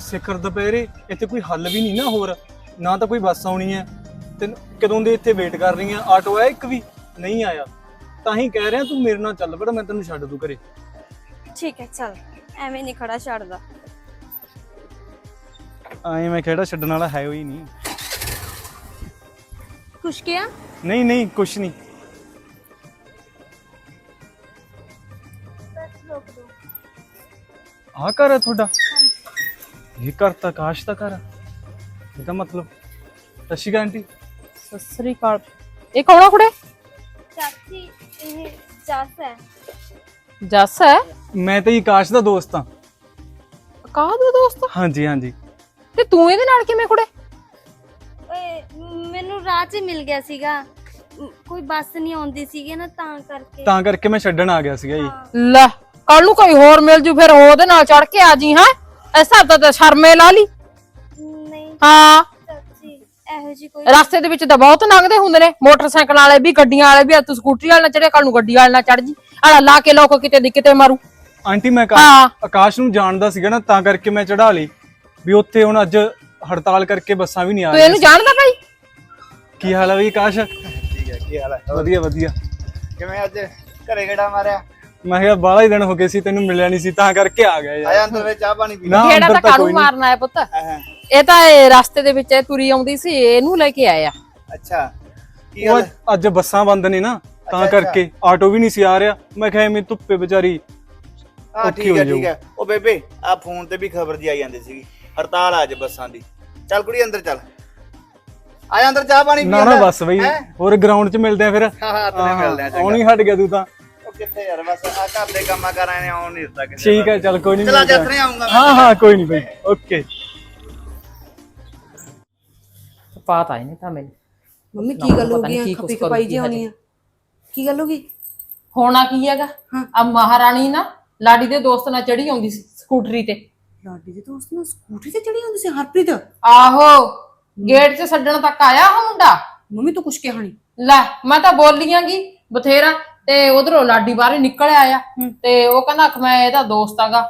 ਸਿਖਰ ਦੁਪਹਿਰੇ ਇੱਥੇ ਕੋਈ ਹੱਲ ਵੀ ਨਹੀਂ ਨਾ ਹੋਰ। ਨਾ ਤਾਂ ਕੋਈ ਬੱਸ ਆਉਣੀ ਹੈ। ਤੇ ਕਦੋਂ ਦੇ ਇੱਥੇ ਵੇਟ ਕਰ ਰਹੀ ਆ ਆਟੋ ਆਇਆ ਇੱਕ ਵੀ? ਨਹੀਂ ਆਇਆ। ਤਾਂ ਹੀ ਕਹਿ ਰਿਹਾ ਤੂੰ ਮੇਰੇ ਨਾਲ ਚੱਲ ਬੜਾ ਮੈਂ ਤੈਨੂੰ ਛੱਡ ਦੂ ਘਰੇ। ਠੀਕ ਹੈ ਚੱਲ। ਐਵੇਂ ਨਹੀਂ ਖੜਾ ਛੱਡਦਾ। ਐਂ ਮੈਂ ਕਿਹੜਾ ਛੱਡਣ ਵਾਲਾ ਹੈ ਹੀ ਨਹੀਂ। ਖੁਸ਼ ਕਿਆ ਨਹੀਂ ਨਹੀਂ ਕੁਛ ਨਹੀਂ। ਆ ਹੈ ਤੁਹਾਡਾ? ਇਹ ਘਰ ਤਾਂ ਆਕਾਸ਼ ਦਾ ਘਰ ਹੈ ਇਹਦਾ ਮਤਲਬ। ਸਤਿ ਸ਼੍ਰੀ ਅਕਾਲ ਆਂਟੀ। ਸਤਿ ਸ੍ਰੀ ਅਕਾਲ। ਇਹ ਕੌਣ ਆ ਕੁੜੇ? ਚਾਚੀ ਇਹ ਜੱਸ ਹੈ। ਜੱਸ ਹੈ? ਮੈਂ ਤਾਂ ਆਕਾਸ਼ ਦਾ ਦੋਸਤ ਹਾਂ। ਕਾਹ ਦਾ ਦੋਸਤ? ਹਾਂਜੀ ਹਾਂਜੀ। ਤੇ ਤੂੰ ਇਹਦੇ ਨਾਲ ਕਿਵੇਂ ਕੁੜੇ? ਓਏ ਮੈਨੂੰ ਰਾਹ 'ਚ ਹੀ ਮਿਲ ਗਿਆ ਸੀਗਾ। ਕੋਈ ਬੱਸ ਨਹੀਂ ਆਉਂਦੀ ਸੀਗੀ ਨਾ ਤਾਂ ਕਰਕੇ। ਤਾਂ ਕਰਕੇ ਮੈਂ ਛੱਡਣ ਆ ਗਿਆ ਸੀਗਾ ਜੀ। ਲੈ ਕੱਲ ਨੂੰ ਕੋਈ ਹੋਰ ਮਿਲ ਜੂ ਫਿਰ ਉਹਦੇ ਨਾਲ ਚੜ ਕੇ ਆ ਜੀ ਹਾਂ? ਐਸਾ ਤਾਂ ਤਾਂ ਸ਼ਰਮੇ ਲਾ ਲਈ। ਹਾਂ। ਚਾਚੀ ਇਹੋ ਜੀ ਕੋਈ ਰਸਤੇ ਦੇ ਵਿੱਚ ਤਾਂ ਬਹੁਤ ਲੰਘਦੇ ਹੁੰਦੇ ਨੇ। ਮੋਟਰਸਾਈਕਲ ਵਾਲੇ ਵੀ ਗੱਡੀਆਂ ਵਾਲੇ ਵੀ ਆ ਤੂੰ ਸਕੂਟਰੀ ਵਾਲੇ ਨਾਲ ਚੜਿਆ ਕੱਲ ਨੂੰ ਗੱਡੀ ਵਾਲੇ ਨਾਲ ਚੜ ਜੀ। ਆਲਾ ਲਾ ਕੇ ਲੋਕ ਕਿਤੇ ਦੀ ਕਿਤੇ ਮਾਰੂ। ਆਂਟੀ ਮੈਂ ਹਾਂ। ਆਕਾਸ਼ ਨੂੰ ਜਾਣਦਾ ਸੀਗਾ ਨਾ ਤਾਂ ਕਰਕੇ ਮੈਂ ਚੜਾ ਲਈ। ਵੀ ਉੱਥੇ ਹੁਣ ਅੱਜ ਹੜਤਾਲ ਕਰਕੇ ਬੱਸਾਂ ਵੀ ਨਹੀਂ ਆ ਤੂੰ ਰਹੀਆਂ ਇਹਨੂੰ ਜਾਣਦਾ ਭਾਈ? ਕੀ ਹਾਲ ਹੈ ਬਈ ਆਕਾਸ਼? ਠੀਕ ਹੈ ਕੀ ਹਾਲ ਹੈ ਵਧੀਆ ਵਧੀਆ। ਕਿਵੇਂ ਅੱਜ ਘਰੇ ਕਿਹੜਾ ਮਾਰਿਆ? ਮੈਂ ਕਿਹਾ ਬਾਹਲਾ ਹੀ ਦਿਨ ਹੋ ਗਏ ਸੀ ਤੈਨੂੰ ਮਿਲਿਆ ਨਹੀਂ ਸੀ ਤਾਂ ਕਰਕੇ ਆ ਗਿਆ ਯਾਰ। ਆਇਆ ਅੰਦਰ ਵਿੱਚ ਚਾਹ ਪਾਣੀ ਪੀ ਨਾ ਜਿਹੜਾ ਅੰਦਰ ਤਾਂ ਤਾਂ ਕਾਣੂ ਕੋਈ ਨਹੀਂ। ਮਾਰਨਾ ਹੈ ਪੁੱਤ? ਇਹ ਤਾਂ ਇਹ ਰਸਤੇ ਦੇ ਵਿੱਚ ਇਹ ਤੁਰੀ ਆਉਂਦੀ ਸੀ ਇਹਨੂੰ ਲੈ ਕੇ ਆਇਆ। ਅੱਛਾ। ਕੀ ਉਹ ਗੱਲ? ਅੱਜ- ਬੱਸਾਂ ਬੰਦ ਨੇ ਨਾ ਤਾਂ ਅੱਛਾ, ਕਰਕੇ ਆਟੋ ਵੀ ਨਹੀਂ ਸੀ ਆ ਰਿਹਾ। ਮੈਂ ਕਿਹਾ ਐਵੇਂ ਧੁੱਪੇ ਵਿਚਾਰੀ ਹਾਂ ਔਖੀ ਠੀਕ ਹੋ ਹੈ ਜਾਊ। ਠੀਕ ਹੈ। ਉਹ ਬੇਬੇ ਆ ਫੋਨ ਤੇ ਵੀ ਖਬਰ ਜੀ ਆਈ ਜਾਂਦੀ ਸੀਗੀ ਹੜਤਾਲ ਆ ਅੱਜ ਬੱਸਾਂ ਦੀ। ਚੱਲ ਕੁੜੀ ਅੰਦਰ ਚੱਲ। ਆਇਆ ਅੰਦਰ ਚਾਹ ਪਾਣੀ ਪੀ ਨਾ। ਬਸ ਬਈ। ਹੈਂ? ਹੋਰ ਗਰਾਊਂਡ 'ਚ ਮਿਲਦੇ ਆ ਫਿਰ। ਹਾਂ ਹਾਂ ਤਨੇ ਮਿਲਦੇ ਆ ਚੰਗਾ। ਆਉਣੀ ਹਟ ਗਿਆ ਤੂੰ ਤਾਂ। ਕਿੱਥੇ ਯਾਰ? ਬਸ ਆ ਘਰ ਦੇ ਕੰਮਾਂ ਕਰਾਂ ਨੇ ਆਉਣ ਨਹੀਂ ਦਿੱਤਾ ਕਿਸੇ ਠੀਕ ਹੈ ਚੱਲ ਕੋਈ ਨਹੀਂ ਚਲ ਇੱਥੇ ਆਉਂਗਾ ਹਾਂ ਹਾਂ ਕੋਈ ਨਹੀਂ ਬਈ ਓਕੇ। ਪਾਤ ਆਈ ਨਹੀਂ ਤਾਂ ਮੈਨੂੰ ਮੰਮੀ ਕੀ ਗੱਲ ਹੋ ਪਤਾ ਗਈ? ਕੀ ਆ ਕੁਛ ਖੱਪੀ ਖਪਾਈ ਜੀ ਹੋਣੀ ਆ। ਕੀ ਗੱਲ ਹੋ ਗਈ? ਹੋਣਾ ਕੀ ਹੈਗਾ? ਆ ਮਹਾਰਾਣੀ ਨਾ ਲਾਡੀ ਦੇ ਦੋਸਤ ਨਾਲ ਚੜੀ ਆਉਂਦੀ ਸੀ ਸਕੂਟਰੀ ਤੇ। ਲਾਡੀ ਦੇ ਦੋਸਤ ਨਾਲ ਸਕੂਟਰੀ ਤੇ ਚੜੀ ਹੁੰਦੀ ਸੀ ਹਰਪ੍ਰੀਤ? ਆਹੋ ਗੇਟ 'ਚ ਛੱਡਣ ਤੱਕ ਆਇਆ ਉਹ ਮੁੰਡਾ? ਮੰਮੀ ਤੂੰ ਕੁਛ ਕਿਹਾ ਨਹੀਂ ਲੈ ਮੈਂ ਤਾਂ ਬੋਲੀਆਂਗੀ ਬਥੇਰਾ। ਤੇ ਉਧਰੋਂ ਲਾਡੀ ਬਾਹਰ ਨਿਕਲ ਆਇਆ ਤੇ ਉਹ ਕਹਿੰਦਾ ਕਿ ਮੈਂ ਇਹਦਾ ਦੋਸਤ ਆਗਾ।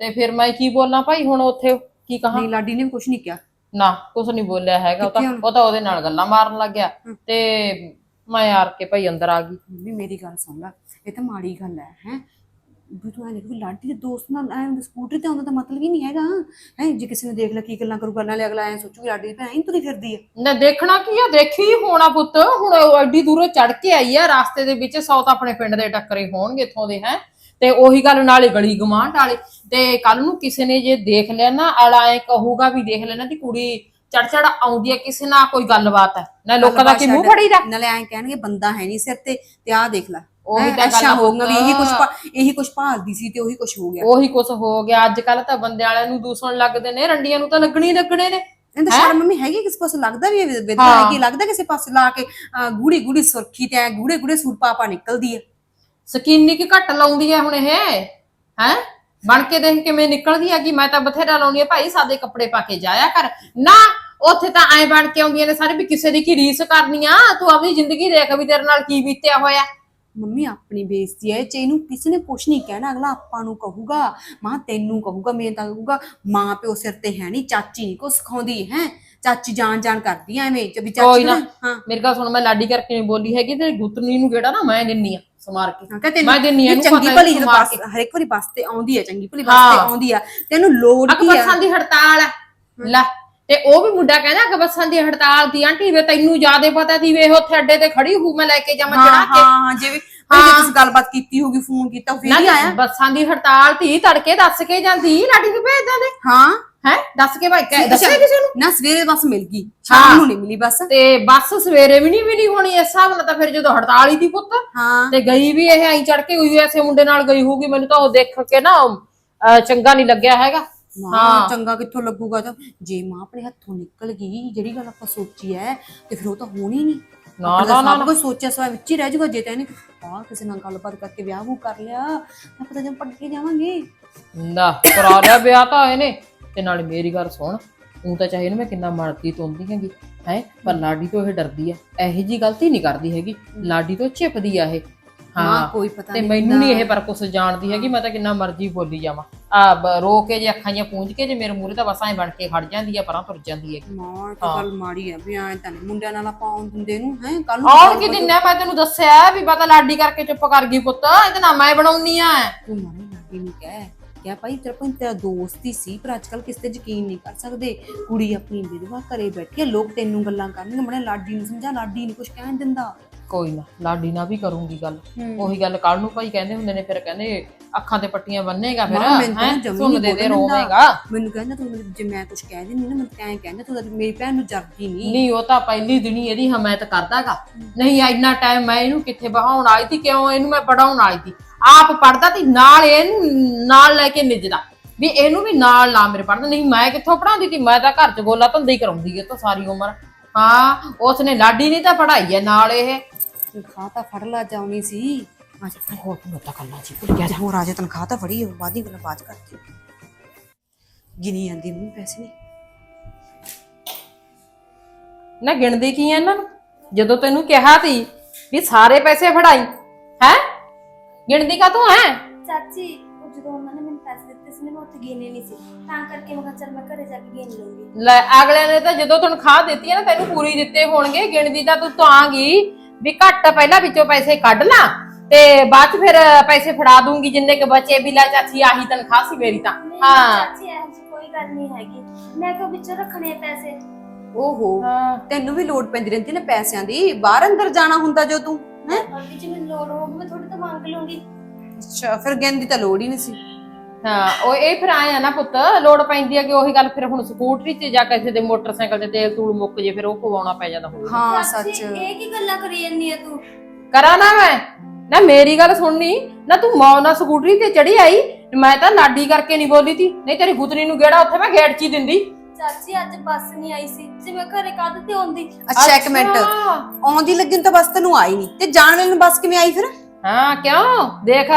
ਤੇ ਫਿਰ ਮੈਂ ਕੀ ਬੋਲਾਂ ਭਾਈ ਹੁਣ ਉੱਥੇ ਕੀ ਕਹਾਂ? ਨਹੀਂ ਲਾਡੀ ਨੇ ਕੁਛ ਨਹੀਂ ਕਿਹਾ। ਨਾ ਕੁਝ ਨਹੀਂ ਬੋਲਿਆ ਹੈਗਾ ਉਹ ਤਾਂ? ਉਹ ਤਾਂ ਉਹਦੇ ਨਾਲ ਗੱਲਾਂ ਮਾਰਨ ਲੱਗ ਗਿਆ। ਤੇ ਮੈਂ ਯਾਰ ਕੇ ਭਾਈ ਅੰਦਰ ਆ ਗਈ। ਮੇਰੀ ਗੱਲ ਸੁਣ ਲੈ। ਇਹ ਤਾਂ ਮਾੜੀ ਗੱਲ ਹੈ ਹੈ। ਵੀ ਤੂੰ ਐ ਦੇਖ ਵੀ ਲਾਡੀ ਦੇ ਦੋਸਤ ਨਾਲ ਐ ਹੁੰਦਾ ਸਕੂਟਰੀ ਤੇ ਆਉਂਦਾ ਤਾਂ ਮਤਲਬ ਹੀ ਨਹੀਂ ਹੈਗਾ। ਹੈ ਜੇ ਕਿਸੇ ਨੇ ਦੇਖ ਲਿਆ ਕੀ ਗੱਲਾਂ ਕਰੂਗਾ ਨਾਲੇ ਅਗਲਾ ਐ ਸੋਚੂਗਾ ਲਾਡੀ ਦੀ ਭੈਣ ਹੀ ਤੁਰੀ ਫਿਰਦੀ ਹੈ ਨਾ ਦੇਖਣਾ ਕੀ ਆ ਦੇਖੀ ਹੀ ਹੋਣਾ ਪੁੱਤ। ਹੁਣ ਉਹ ਐਡੀ ਦੂਰੋਂ ਚੜ ਕੇ ਆਈ ਆ ਰਾਸਤੇ ਦੇ ਵਿੱਚ ਸੌ ਤਾਂ ਆਪਣੇ ਪਿੰਡ ਦੇ ਟੱਕਰੇ ਹੋਣਗੇ ਇਥੋਂ ਦੇ ਹੈ। ਤੇ ਉਹੀ ਗੱਲ ਨਾਲੇ ਗਲੀ ਗਮਾਂਡ ਵਾਲੇ। ਤੇ ਕੱਲ ਨੂੰ ਕਿਸੇ ਨੇ ਜੇ ਦੇਖ ਲਿਆ ਨਾ ਅਲਾ ਐ ਕਹੂਗਾ ਵੀ ਦੇਖ ਲੈਣਾ ਦੀ ਕੁੜੀ ਚੜ ਚੜ ਆਉਂਦੀ ਹੈ ਕਿਸੇ ਨਾਲ ਕੋਈ ਗੱਲਬਾਤ ਹੈ ਨਾ ਲੋਕਾਂ ਦਾ ਕੀ ਮੂੰਹ। ਫੜੀਦਾ? ਨਾਲੇ ਐ ਕਹਿਣਗੇ ਬੰਦਾ ਹੈ ਨਹੀਂ ਸਿਰ ਤੇ ਤੇ ਆਹ ਦੇਖ ਲੈ। ਉਹੀ ਹੈਂ, ਤਾਂ ਅੱਛਾ ਹੋ ਗਿਆ ਵੀ ਇਹੀ। ਭਾ- ਇਹੀ ਕੁਛ ਭਾਲਦੀ ਸੀ ਤੇ ਉਹੀ ਕੁਛ ਹੋ ਗਿਆ। ਉਹੀ ਕੁਛ ਹੋ ਗਿਆ। ਅੱਜ ਕੱਲ ਤਾਂ ਬੰਦੇ ਵਾਲਿਆਂ ਨੂੰ ਦੂਸਣ ਲੱਗਦੇ ਨੇ ਰੰਡੀਆਂ ਨੂੰ ਤਾਂ ਲੱਗਣੀ ਲੱਗਣੇ ਨੇ। ਇਹਦਾ ਸ਼ਰਮ ਮੰਮੀ ਹੈਗੀ ਕਿਸ ਪਾਸੇ ਲੱਗਦਾ ਵੀ ਹਾਂ। ਹੈਗੀ ਲੱਗਦਾ ਕਿਸੇ ਪਾਸੇ ਲਾ ਕੇ ਗੂੜੀ ਗੂੜੀ ਸੁਰਖੀ ਤੇ ਗੂੜੇ ਗੂੜੇ ਸੂਟ ਪਾ ਪਾ ਨਿਕਲਦੀ ਹੈ ਸਕੀਨੀ ਕਿ ਘੱਟ ਲਾਉਂਦੀ ਹੈ ਹੁਣ ਇਹ? ਹੈ? ਬਣ ਕੇ ਦੇਖ ਕਿਵੇਂ ਨਿਕਲਦੀ ਹੈਗੀ। ਮੈਂ ਤਾਂ ਬਥੇਰਾ ਲਾਉਣੀ ਹੈ ਭਾਈ ਸਾਦੇ ਕੱਪੜੇ ਪਾ ਕੇ ਜਾਇਆ ਕਰ। ਨਾ ਉੱਥੇ ਤਾਂ ਐ ਬਣ ਕੇ ਆਉਂਦੀਆਂ ਨੇ ਸਾਰੇ ਵੀ ਕਿਸੇ ਦੀ ਕੀ ਰੀਸ ਕਰਨੀ ਆ। ਤੂੰ ਆਪਣੀ ਜ਼ਿੰਦਗੀ ਦੇਖ ਵੀ ਤੇਰੇ ਨਾਲ ਕੀ ਬੀਤਿਆ ਹੋਇਆ। ਮੰਮੀ ਆਪਣੀ ਬੇਇੱਜ਼ਤੀ ਹੈ ਜੇ ਇਹਨੂੰ ਕਿਸੇ ਨੇ ਕੁਛ ਨਹੀਂ ਕਹਿਣਾ ਅਗਲਾ ਆਪਾਂ ਨੂੰ ਕਹੂਗਾ ਮਾਂ ਤੈਨੂੰ ਕਹੂਗਾ ਮੈਂ ਤਾਂ ਕਹੂਗਾ ਮਾਂ ਪਿਓ ਸਿਰ ਤੇ ਹੈ ਨਹੀਂ ਚਾਚੀ ਨਹੀਂ ਕੋ ਸਿਖਾਉਂਦੀ ਹੈ? ਚਾਚੀ ਜਾਣ ਜਾਣ ਕਰਦੀ ਐ ਐਵੇਂ ਜੇ ਵੀ ਕੋਈ ਚਾਚੀ ਨਾ ਮੇਰੇ ਗੱਲ ਸੁਣ ਮੈਂ ਲਾਡੀ ਕਰਕੇ ਨਹੀਂ ਬੋਲੀ ਹੈਗੀ ਤੇ ਗੁੱਤਨੀ ਨੂੰ ਗੇੜਾ ਨਾ ਮੈਂ ਦਿੰਨੀ ਆ ਸਮਾਰ ਕੇ। ਤੈਨੂੰ ਮੈਂ ਦਿੰਨੀ ਆ ਇਹਨੂੰ ਚੰਗੀ ਭਲੀ ਜਦੋਂ ਬੱਸ ਹਰ ਇੱਕ ਵਾਰੀ ਬੱਸ ਤੇ ਆਉਂਦੀ ਹੈ ਚੰਗੀ ਭਲੀ ਬੱਸ। ਤੇ ਆਉਂਦੀ ਆ ਤੈਨੂੰ ਲੋੜ ਕੀ ਅਕਬਰ ਹੈ ਖਾਨ ਦੀ ਹੜਤਾਲ ਹੈ ਲੈ ਤੇ ਉਹ ਵੀ ਮੁੰਡਾ ਕਹਿੰਦਾ ਕਿ ਬੱਸਾਂ ਦੀ ਹੜਤਾਲ ਦੀ ਆਂਟੀ ਵੇ ਤੈਨੂੰ ਜਿਆਦੇ ਪਤਾ ਦੀ ਵੇ ਉੱਥੇ ਅੱਡੇ ਤੇ ਖੜੀ ਹੂ ਮੈਂ ਲੈ ਕੇ ਜਾਵਾਂ ਚੜਾ ਕੇ। ਹਾਂ ਹਾਂ ਜਿਵੇਂ ਹਾਂ। ਜੇ ਤੁਸੀਂ ਗੱਲਬਾਤ ਕੀਤੀ ਹੋਗੀ ਫੋਨ ਕੀਤਾ ਉਹ ਫੇਰ ਹੀ ਆਇਆ। ਬੱਸਾਂ ਦੀ ਹੜਤਾਲ ਤੀ ਤੜਕੇ ਦੱਸ ਕੇ ਜਾਂਦੀ ਲਾਡੀ ਨੂੰ ਭੇਜ ਦਿੰਦੇ। ਹਾਂ। ਹੈ? ਦੱਸ ਕੇ ਭਾਈ ਕਹਿ- ਦੱਸਿਆ ਕਿਸੇ ਨੂੰ? ਨਾ ਸਵੇਰੇ ਬੱਸ ਮਿਲ ਗਈ। ਸ਼ਾਮ ਨੂੰ ਨਹੀਂ ਮਿਲੀ ਬੱਸ। ਤੇ ਬੱਸ ਸਵੇਰੇ ਵੀ ਨਹੀਂ ਮਿਲੀ ਹੋਣੀ ਇਸ ਹਿਸਾਬ ਨਾਲ ਤਾਂ ਫਿਰ ਜਦੋਂ ਹੜਤਾਲ ਹੀ ਦੀ ਪੁੱਤ ਹਾਂ। ਤੇ ਗਈ ਵੀ ਇਹ ਐਂ ਚੜ ਕੇ ਹੋਈ ਐਸੇ ਮੁੰਡੇ ਨਾਲ ਗਈ ਹੋਊਗੀ ਮੈਨੂੰ ਤਾਂ ਉਹ ਦੇਖ ਕੇ ਨਾ ਚੰਗਾ ਨਹੀਂ ਲੱਗਿਆ ਹੈਗਾ। ਹਾਂ। ਚੰਗਾ ਕਿੱਥੋਂ ਲੱਗੂਗਾ ਤਾਂ ਜੇ ਮਾਂ ਆਪਣੇ ਹੱਥੋਂ ਨਿਕਲ ਗਈ ਜਿਹੜੀ ਗੱਲ ਆਪਾਂ ਸੋਚੀ ਐ ਤੇ ਫਿਰ ਉਹ ਤਾਂ ਹੋਣੀ ਨਹੀਂ। ਨਾ, ਨਾ, ਨਾ, ਨਾ। ਕੁਝ ਸੋਚਿਆ ਸਵਾ ਵਿੱਚ ਹੀ ਰਹਿ ਜਾਊਗਾ ਜੇ ਤੈਨੇ ਆ ਕਿਸੇ ਨਾਲ ਗੱਲਬਾਤ ਕਰਕੇ ਵਿਆਹ ਵੂ ਕਰ ਲਿਆ ਤਾਂ ਪਤਾ ਜਦ ਪੜ ਕੇ ਜਾਵਾਂਗੇ। ਨਾ ਕਰਾ ਲਿਆ ਵਿਆਹ ਤਾਂ ਇਹਨੇ ਤੇ ਨਾਲ ਮੇਰੀ ਗੱਲ ਸੁਣ ਤੂੰ ਤਾਂ ਚਾਹੇ ਇਹਨੂੰ ਮੈਂ ਕਿੰਨਾ ਮਰਦੀ ਤੋਂਦੀ ਹੈਗੀ ਹੈ ਪਰ ਲਾਡੀ ਤੋਂ ਇਹ ਡਰਦੀ ਆ ਇਹੋ ਜੀ ਗਲਤੀ ਨਹੀਂ ਕਰਦੀ ਹੈਗੀ ਲਾਡੀ ਤੋਂ ਚਿਪਦੀ ਆ ਇਹ। ਹਾਂ। ਕੋਈ ਪਤਾ ਤੇ ਨਹੀਂ ਮੈਨੂੰ ਨਹੀਂ ਇਹ ਪਰ ਕੁਛ ਜਾਣਦੀ ਹੈਗੀ ਮੈਂ ਤਾਂ ਕਿੰਨਾ ਮਰਜ਼ੀ ਬੋਲੀ ਜਾਵਾਂ। ਆ ਬ- ਰੋ ਕੇ ਜੇ ਅੱਖਾਂ ਜੀਆਂ ਪੂੰਝ ਕੇ ਜੇ ਮੇਰੇ ਮੂਹਰੇ ਤਾਂ ਬਸ ਐਂ ਬਣ ਕੇ ਖੜ ਜਾਂਦੀ ਆ ਪਰਾਂ ਤੁਰ ਜਾਂਦੀ ਹੈ ਮਾਂ ਤਾਂ ਗੱਲ ਮਾੜੀ ਆ ਵੀ ਐ ਤਾਂ ਨੀ ਮੁੰਡਿਆਂ ਨਾਲ ਆਪਾਂ ਆਉਣ ਦਿੰਦੇ ਨੂੰ ਹੈ ਕੱਲ ਆਉਣ ਕੀ ਦਿਨ ਮੈਂ ਤੈਨੂੰ ਦੱਸਿਆ ਵੀ ਪਤਾ ਲਾਡੀ ਕਰਕੇ ਚੁੱਪ ਕਰ ਗਈ ਪੁੱਤ ਇਹਦੇ ਨਾਲ ਮੈਂ ਬਣਾਉਣੀ ਆ। ਤੂੰ ਮਾਰੇ ਲਾਡੀ ਨੂੰ ਕਹਿ ਕਿਆ ਭਾਈ ਤੇਰਾ ਕੋਈ ਤੇਰਾ ਦੋਸਤ ਹੀ ਸੀ ਪਰ ਅੱਜਕੱਲ ਕਿਸੇ ਤੇ ਯਕੀਨ ਨਹੀਂ ਕਰ ਸਕਦੇ। ਕੁੜੀ ਆਪਣੀ ਵਿਧਵਾ ਘਰੇ ਬੈਠੀ ਲੋਕ ਤੈਨੂੰ ਗੱਲਾਂ ਕਰਨਗੇ ਮੜੇ ਲਾਡੀ ਨੂੰ ਸਮਝਾ ਲਾਡੀ ਨਹੀਂ ਕੁਝ ਕਹਿਣ ਦਿੰਦਾ। ਕੋਈ ਨਾ ਲਾਡੀ ਨਾਲ ਵੀ ਕਰੂੰਗੀ ਗੱਲ। ਹੂੰ। ਉਹੀ ਗੱਲ ਕੱਲ ਨੂੰ ਭਾਈ ਕਹਿੰਦੇ ਹੁੰਦੇ ਨੇ ਫਿਰ ਕਹਿੰਦੇ ਅੱਖਾਂ ਤੇ ਪੱਟੀਆਂ ਬੰਨੇਗਾ ਫਿਰ ਮਾਂ, ਤਾਂ ਹੈਂ? ਸੁਣ ਨੀ ਦੇ ਦੇ। ਰੋਵੇਂਗਾ। ਮੈਨੂੰ ਕਹਿੰਦਾ ਤੂੰ ਮੈਨੂੰ- ਜੇ ਮੈਂ ਕੁਝ ਕਹਿ ਦਿੰਦੀ ਨਾ ਮੈਨੂੰ ਐਂ ਕਹਿੰਦਾ ਤੂੰ ਤਾਂ ਮੇਰੀ ਭੈਣ ਨੂੰ ਜਰਦੀ ਨਹੀਂ। ਨਹੀਂ ਉਹ ਤਾਂ ਪਹਿਲੀ ਦਿਨੀ ਇਹਦੀ ਹਮਾਇਤ ਕਰਦਾਗਾ। ਨਹੀਂ ਇੰਨਾ ਟਾਈਮ ਮੈਂ ਇਹਨੂੰ ਕਿੱਥੇ ਬਹਾਉਣ ਆਈ ਸੀ ਕਿਉਂ ਇਹਨੂੰ ਮੈਂ ਪੜਾਉਣ ਆਈ ਸੀ? ਆਪ ਪੜਦਾ ਤੇ ਨਾਲ ਇਹਨੂੰ ਨਾਲ ਲੈ ਕੇ ਨਿਜਦਾ। ਵੀ ਇਹਨੂੰ ਵੀ ਨਾਲ ਲਾ ਮੇਰੇ ਪੜਦਾ ਨਹੀਂ ਮੈਂ ਕਿੱਥੋਂ ਪੜਾਉਂਦੀ ਸੀ? ਮੈਂ ਤਾਂ ਘਰ ਚ ਗੋਲਾ ਧੰਦਾ ਹੀ ਕਰਾਉਂਦੀ ਹੈ ਤਾਂ ਸਾਰੀ ਉਮਰ। ਹਾਂ ਉਸਨੇ ਲਾਡੀ ਨਹੀਂ ਤਾਂ ਪੜਾਈ ਹੈ ਨਾਲ ਇਹ ਤਨਖਾਹ ਤਾਂ ਫੜ ਲਾ ਜਾਉਣੀ ਸੀ। ਹੋਰ ਤੂੰ ਤਾਂ ਕਰਨਾ ਸੀ ਭੁੱਲ ਗਿਆ ਅੱਜ ਹੋਰ ਆ ਜਾ ਤਨਖਾਹ ਤਾਂ ਫੜੀ ਹੋ ਬਾਦੀ ਗੱਲਾਂ ਬਾਅਦ ਚ ਕਰਦੀ। ਗਿਣੀ ਜਾਂਦੀ ਮੰਮੀ ਪੈਸੇ ਨਹੀਂ। ਨਾ ਗਿਣਦੀ ਕੀ ਐ ਇਹਨਾਂ ਨੂੰ? ਜਦੋਂ ਤੈਨੂੰ ਕਿਹਾ ਸੀ ਵੀ ਸਾਰੇ ਪੈਸੇ ਫੜਾਈ ਹੈ? ਗਿਣਦੀ ਕਾ ਤੂੰ ਹੈ ਚਾਚੀ ਉਹ ਜਦੋਂ ਉਹਨਾਂ ਨੇ ਮੈਨੂੰ ਪੈਸੇ ਦਿੱਤੇ ਸੀ ਨਾ ਮੈਂ ਉੱਥੇ ਗਿਣੇ ਨਹੀਂ ਸੀ। ਤਾਂ ਕਰਕੇ ਮੈਂ ਕਿਹਾ ਚੱਲ ਮੈਂ ਘਰੇ ਜਾ ਕੇ ਗਿਣ ਲੂੰਗੀ ਲੈ ਅਗਲੇ ਨੇ ਤਾਂ ਜਦੋਂ ਤਨਖਾਹ ਦਿੱਤੀ ਹੈ ਨਾ ਤੈਨੂੰ ਪੂਰੀ ਦਿੱਤੇ ਹੋਣਗੇ ਗਿਣਦੀ ਤਾਂ ਤੂੰ ਤਾਂ ਗਈ। ਵੀ ਘੱਟ ਪਹਿਲਾਂ ਵਿੱਚੋਂ ਪੈਸੇ ਕੱਢ ਲਾਂ ਤੇ ਬਾਅਦ ਚ ਫਿਰ ਪੈਸੇ ਫੜਾ ਦੂੰਗੀ ਜਿੰਨੇ ਕ ਬਚੇ ਵੀ ਲੈ ਚਾਚੀ ਆਹੀ ਤਨਖਾਹ ਸੀ ਮੇਰੀ ਤਾਂ। ਹਾਂ। ਚਾਚੀ ਇਹੋ ਜਿਹੀ ਕੋਈ ਗੱਲ ਨਹੀਂ ਹੈਗੀ। ਮੈਂ ਕਿਉਂ ਵਿੱਚੋਂ ਰੱਖਣੇ ਆ ਪੈਸੇ? ਓਹੋ ਹਾਂ। ਤੈਨੂੰ ਵੀ ਲੋੜ ਪੈਂਦੀ ਰਹਿੰਦੀ ਨਾ ਪੈਸਿਆਂ ਦੀ। ਬਾਹਰ ਅੰਦਰ ਜਾਣਾ ਹੁੰਦਾ ਜੋ ਤੂੰ ਹੈ? ਅੱਗੇ ਜੇ ਮੈਨੂੰ ਲੋੜ ਹੋਊਗੀ ਮੈਂ ਤੁਹਾਡੇ ਤੋਂ ਮੰਗ ਲੂੰਗੀ ਅੱਛਾ ਫਿਰ ਗਿਣਦੀ ਤਾਂ ਲੋੜ ਹੀ ਨਹੀਂ ਸੀ। ਹਾਂ ਉਹ ਇਹ ਫਿਰ ਆਇਆ ਨਾ ਪੁੱਤ ਲੋੜ ਪੈਂਦੀ ਹੈ ਕਿ ਉਹੀ ਗੱਲ ਫਿਰ ਹੁਣ ਸਕੂਟਰੀ ਤੇ ਜਾ ਕਿਸੇ ਦੇ ਮੋਟਰਸਾਈਕਲ ਤੇ ਤੇਲ ਤੂਲ ਮੁੱਕ ਜੇ ਫਿਰ ਉਹ ਪਵਾਉਣਾ ਪੈ ਜਾਂਦਾ ਹੁਣ ਹਾਂ ਸੱਚ। ਇਹ ਕੀ ਗੱਲਾਂ ਕਰੀ ਜਾਂਦੀ ਆ ਤੂੰ? ਕਰਾਂ ਨਾ ਮੈਂ? ਨਾ ਮੇਰੀ ਗੱਲ ਸੁਣਨੀ ਨਾ ਤੂੰ ਮੌ ਨਾਲ ਸਕੂਟਰੀ ਤੇ ਚੜੀ ਆਈ ਮੈਂ ਤਾਂ ਲਾਡੀ ਕਰਕੇ ਨਹੀਂ ਬੋਲੀ ਤੀ ਨਹੀਂ ਤੇਰੀ ਗੁੱਤਰੀ ਨੂੰ ਗੇੜਾ ਉੱਥੇ ਮੈਂ ਗੇਟ 'ਚ ਹੀ ਦਿੰਦੀ। ਚਾਚੀ ਅੱਜ ਬੱਸ ਨਹੀਂ ਆਈ ਸੀ ਜੇ ਮੈਂ ਘਰੇ ਕਾਹਦੇ ਤੇ ਆਉਂਦੀ। ਅੱਛਾ ਇੱਕ ਮਿੰਟ। ਅੱਛਾ। ਆਉਂਦੀ ਲੱਗੀ ਨੂੰ ਤਾਂ ਬਸ ਤੈਨੂੰ ਆਈ ਨਹੀਂ ਤੇ ਜਾਣ ਵੇਲੇ ਨੂੰ ਬਸ ਕਿਵੇਂ ਆਈ ਫਿਰ? ਹਾਂ ਕਿਉਂ? ਦੇਖ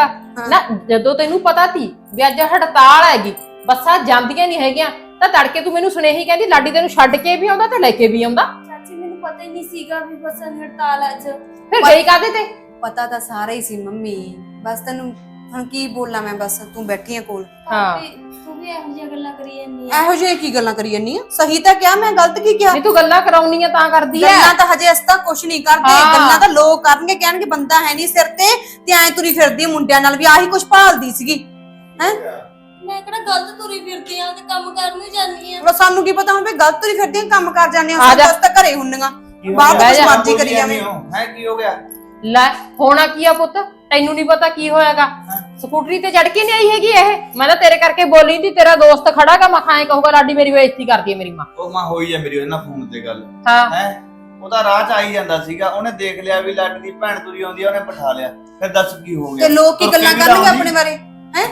ਨਾ ਜਦੋਂ ਤੈਨੂੰ ਪਤਾ ਸੀ ਵੀ ਅੱਜ ਹੜਤਾਲ ਹੈਗੀ ਬੱਸਾਂ ਜਾਂਦੀਆਂ ਨਹੀਂ ਹੈਗੀਆਂ ਤਾਂ ਤੜਕੇ ਤੂੰ ਮੈਨੂੰ ਸੁਨੇਹੀ ਕਹਿੰਦੀ ਲਾਡੀ ਤੈਨੂੰ ਛੱਡ ਕੇ ਵੀ ਆਉਂਦਾ ਤੇ ਲੈ ਕੇ ਵੀ ਆਉਂਦਾ? ਚਾਚੀ ਮੈਨੂੰ ਪਤਾ ਹੀ ਨਹੀਂ ਸੀਗਾ ਵੀ ਬੱਸ ਹੜਤਾਲ ਅੱਜ। ਫਿਰ ਗਈ ਕਾਦੇ ਤੇ? ਪਤਾ ਤਾਂ ਸਾਰਾ ਹੀ ਸੀ ਮੰਮੀ। ਬਸ ਤੈਨੂੰ ਹੁਣ ਕੀ ਬੋਲਾਂ ਮੈਂ ਬਸ ਤੂੰ ਬੈਠੀ ਆ ਕੋਲ। ਹਾਂ। ਤੂੰ ਵੀ ਇਹੋ ਜਿਹੀਆਂ ਗੱਲਾਂ ਕਰੀ ਜਾਂਦੀ ਆ। ਇਹੋ ਜਿਹੇ ਕੀ ਗੱਲਾਂ ਕਰੀ ਜੰਨੀ ਆ? ਸਹੀ ਤਾਂ ਕਿਹਾ ਮੈਂ ਗਲਤ ਕੀ ਕਿਹਾ? ਨਹੀਂ ਤੂੰ ਗੱਲਾਂ ਕਰਾਉਣੀਆਂ ਤਾਂ ਕਰਦੀ ਐ ਗੱਲਾਂ ਤਾਂ ਹਜੇ ਅਸਤਾ ਕੁਛ ਨਹੀਂ ਕਰਦੇ। ਹਾਂ। ਗੱਲਾਂ ਤਾਂ ਲੋਕ ਕਰਨਗੇ ਕਹਿਣਗੇ ਬੰਦਾ ਹੈ ਨਹੀਂ ਸਿਰ ਤੇ ਤੇ ਐ ਤੁਰੀ ਫਿਰਦੀ ਆ ਮੁੰਡਿਆਂ ਨਾਲ ਵੀ ਆਹੀ ਕੁਛ ਭਾਲਦੀ ਸੀਗੀ। ਹੈ? ਮੈਂ ਕਿਹੜਾ ਗਲਤ ਤੁਰੀ ਫਿਰਦੀ ਆ ਤੇ ਕੰਮ ਕਰਨ ਨੂੰ ਜਾਂਦੀ ਆ। ਸਾਨੂੰ ਕੀ ਪਤਾ ਹੁਣ ਵੀ ਗਲਤ ਤੁਰੀ ਫਿਰਦੀ ਆ ਕੰਮ ਕਰ ਜਾਂਦੇ ਆ ਆ ਜਾ। ਅਸੀਂ ਤਾਂ ਘਰੇ ਹੁੰਨਾਗਾ ਕੀ ਹੋ ਬਾਹਰ। ਕੁਛ ਮਰਜ਼ੀ ਕਰੀ ਜਾਵੇ। ਹੈ ਕੀ ਹੋ ਗਿਆ? ਲੈ ਹੋਣਾ ਕੀ ਆ ਪੁੱਤ? ਤੈਨੂੰ ਨਹੀਂ ਪਤਾ ਕੀ ਹੋਇਆਗਾ। ਸਕੂਟਰੀ ਤੇ ਚੜ ਕੇ ਨਹੀਂ ਆਈ ਹੈਗੀ ਇਹ? ਮੈਂ ਤਾਂ ਤੇਰੇ ਕਰਕੇ ਬੋਲੀ ਤੀ ਤੇਰਾ ਦੋਸਤ ਖੜਾਗਾ ਮੈਂ ਖਾਏ ਕਹੂਗਾ ਲਾਡੀ ਮੇਰੀ ਬੇਇੱਜ਼ਤੀ ਕਰਦੀ ਹੈ ਮੇਰੀ ਮਾਂ। ਉਹ ਮਾਂ ਹੋਈ ਆ ਮੇਰੀ ਉਹਨਾਂ ਫੋਨ ਤੇ ਗੱਲ। ਹਾਂ। ਹੈ? ਉਹਦਾ ਰਾਹ ਚ ਆਈ ਜਾਂਦਾ ਸੀਗਾ ਉਹਨੇ ਦੇਖ ਲਿਆ ਵੀ ਲੱਟ ਦੀ ਭੈਣ ਤੁਰੀ ਆਉਂਦੀ ਆ ਉਹਨੇ ਬਿਠਾ ਲਿਆ। ਫਿਰ ਦੱਸ ਕੀ ਹੋ ਗਿਆ? ਤੇ ਲੋਕ ਕੀ ਗੱਲਾਂ ਕਰਨਗੇ ਆਪਣੇ ਬਾਰੇ? ਹੈ?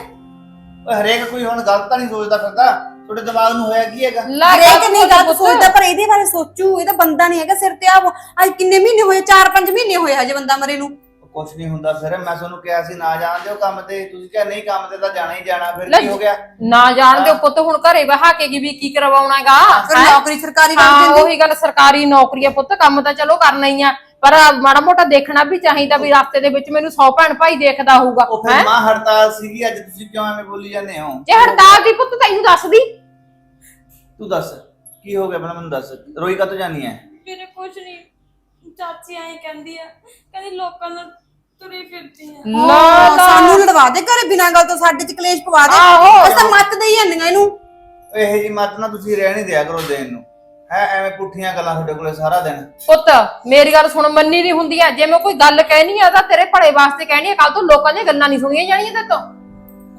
ਓਏ ਹਰੇਕ ਕੋਈ ਹੁਣ ਗਲਤ ਤਾਂ ਨਹੀਂ ਸੋਚਦਾ ਫਿਰਦਾ। ਤੁਹਾਡੇ ਦਿਮਾਗ ਨੂੰ ਹੋਇਆ ਕੀ ਹੈਗਾ? ਲੈ ਹਰੇਕ ਨਹੀਂ ਪੁੱਤ, ਗੱਲ ਪੁੱਤ। ਸੋਚਦਾ ਪਰ ਇਹਦੇ ਬਾਰੇ ਸੋਚੂ ਇਹ ਤਾਂ ਬੰਦਾ ਨਹੀਂ ਹੈਗਾ ਸਿਰ ਤੇ ਆ ਅੱਜ ਕਿੰਨੇ ਮਹੀਨੇ ਹੋਏ? 4-5 ਮਹੀਨੇ ਹੋਏ ਹਜੇ ਬੰਦਾ ਮਰੇ ਨੂੰ। ਕੁਝ ਨਹੀਂ ਹੁੰਦਾ ਫਿਰ। ਮੈਂ ਤੁਹਾਨੂੰ ਕਿਹਾ ਸੀ ਨਾ ਜਾਣ ਦਿਓ ਕੰਮ ਤੇ। ਤੁਸੀਂ ਕਿਹਾ ਨਹੀਂ ਕੰਮ ਤੇ ਤਾਂ ਜਾਣਾ ਹੀ ਜਾਣਾ। ਫਿਰ ਲੈ ਕੀ ਹੋ ਗਿਆ? ਨਾ ਜਾਣ ਦਿਓ ਪੁੱਤ ਹੁਣ ਘਰੇ ਬਹਾ ਕੇ ਵੀ ਕੀ ਕਰਵਾਉਣਾਗਾ? ਫਿਰ ਨੌਕਰੀ ਸਰਕਾਰੀ ਲੱਗ ਹਾਂ ਜਾਂਦੀ। ਉਹੀ ਗੱਲ ਸਰਕਾਰੀ ਨੌਕਰੀ ਆ ਪੁੱਤ ਕੰਮ ਤਾਂ ਚਲੋ ਕਰਨਾ ਹੀ ਆ। ਪਰ ਮਾੜਾ ਮੋਟਾ ਦੇਖਣਾ ਵੀ ਚਾਹੀਦਾ ਵੀ ਰਸਤੇ ਦੇ ਵਿੱਚ ਮੈਨੂੰ 100 ਭੈਣ ਭਾਈ ਦੇਖਦਾ ਹੋਊਗਾ। ਉਹ ਹੈਂ? ਫਿਰ ਮਾਂ ਹੜਤਾਲ ਸੀਗੀ ਅੱਜ ਤੁਸੀਂ ਕਿਉਂ ਐਵੇਂ ਬੋਲੀ ਜਾਂਦੇ ਹੋ? ਜੇ ਹੜਤਾਲ ਦੀ ਪੁੱਤ ਤੈਨੂੰ ਦੱਸਦੀ। ਤੂੰ ਦੱਸ ਕੀ ਹੋ ਗਿਆ? ਮੈਨੂੰ ਦੱਸ। ਰੋਈ ਕਾ ਜਾਨੀ ਹੈ ਮੇਰੇ ਕੁਝ ਨਹੀਂ ਚਾਚੀ ਐਂ ਕਹਿੰਦੀ ਆ ਕਹਿੰਦੀ ਲੋਕਾਂ ਨਾਲ ਤੁਰੀ ਫਿਰਦੀ ਆ। ਨਾ ਹਾਂ, ਨਾ। ਸਾਨੂੰ ਲੜਵਾ ਦੇ ਘਰੇ ਬਿਨਾਂ ਗੱਲ ਤੋਂ ਸਾਡੇ ਚ ਕਲੇਸ਼ ਪਵਾ ਦੇ। ਆਹੋ। ਅਸੀਂ ਤਾਂ ਮੱਤ ਦੇ ਹੀ ਜਾਂਦੀਆਂ ਇਹਨੂੰ। ਇਹੋ ਜੀ ਮਤ ਨਾ ਤੁਸੀਂ ਰਹਿ ਨਹੀਂ ਦਿਆ ਕਰੋ ਦੇਣ ਨੂੰ। ਹੈ ਐਵੇਂ ਪੁੱਠੀਆਂ ਗੱਲਾਂ ਤੁਹਾਡੇ ਕੋਲੇ ਸਾਰਾ ਦਿਨ। ਪੁੱਤ ਮੇਰੀ ਗੱਲ ਸੁਣ ਮੰਨੀ ਦੀ ਹੁੰਦੀ ਹੈ। ਜੇ ਮੈਂ ਕੋਈ ਗੱਲ ਕਹਿਣੀ ਆ ਤਾਂ ਤੇਰੇ ਭਲੇ ਵਾਸਤੇ ਕਹਿਣੀ ਆ। ਕੱਲ ਤੋਂ ਲੋਕਾਂ ਦੀਆਂ ਗੱਲਾਂ ਨਹੀਂ ਸੁਣੀਆਂ ਜਾਣੀਆਂ ਤੇ ਤੋਂ।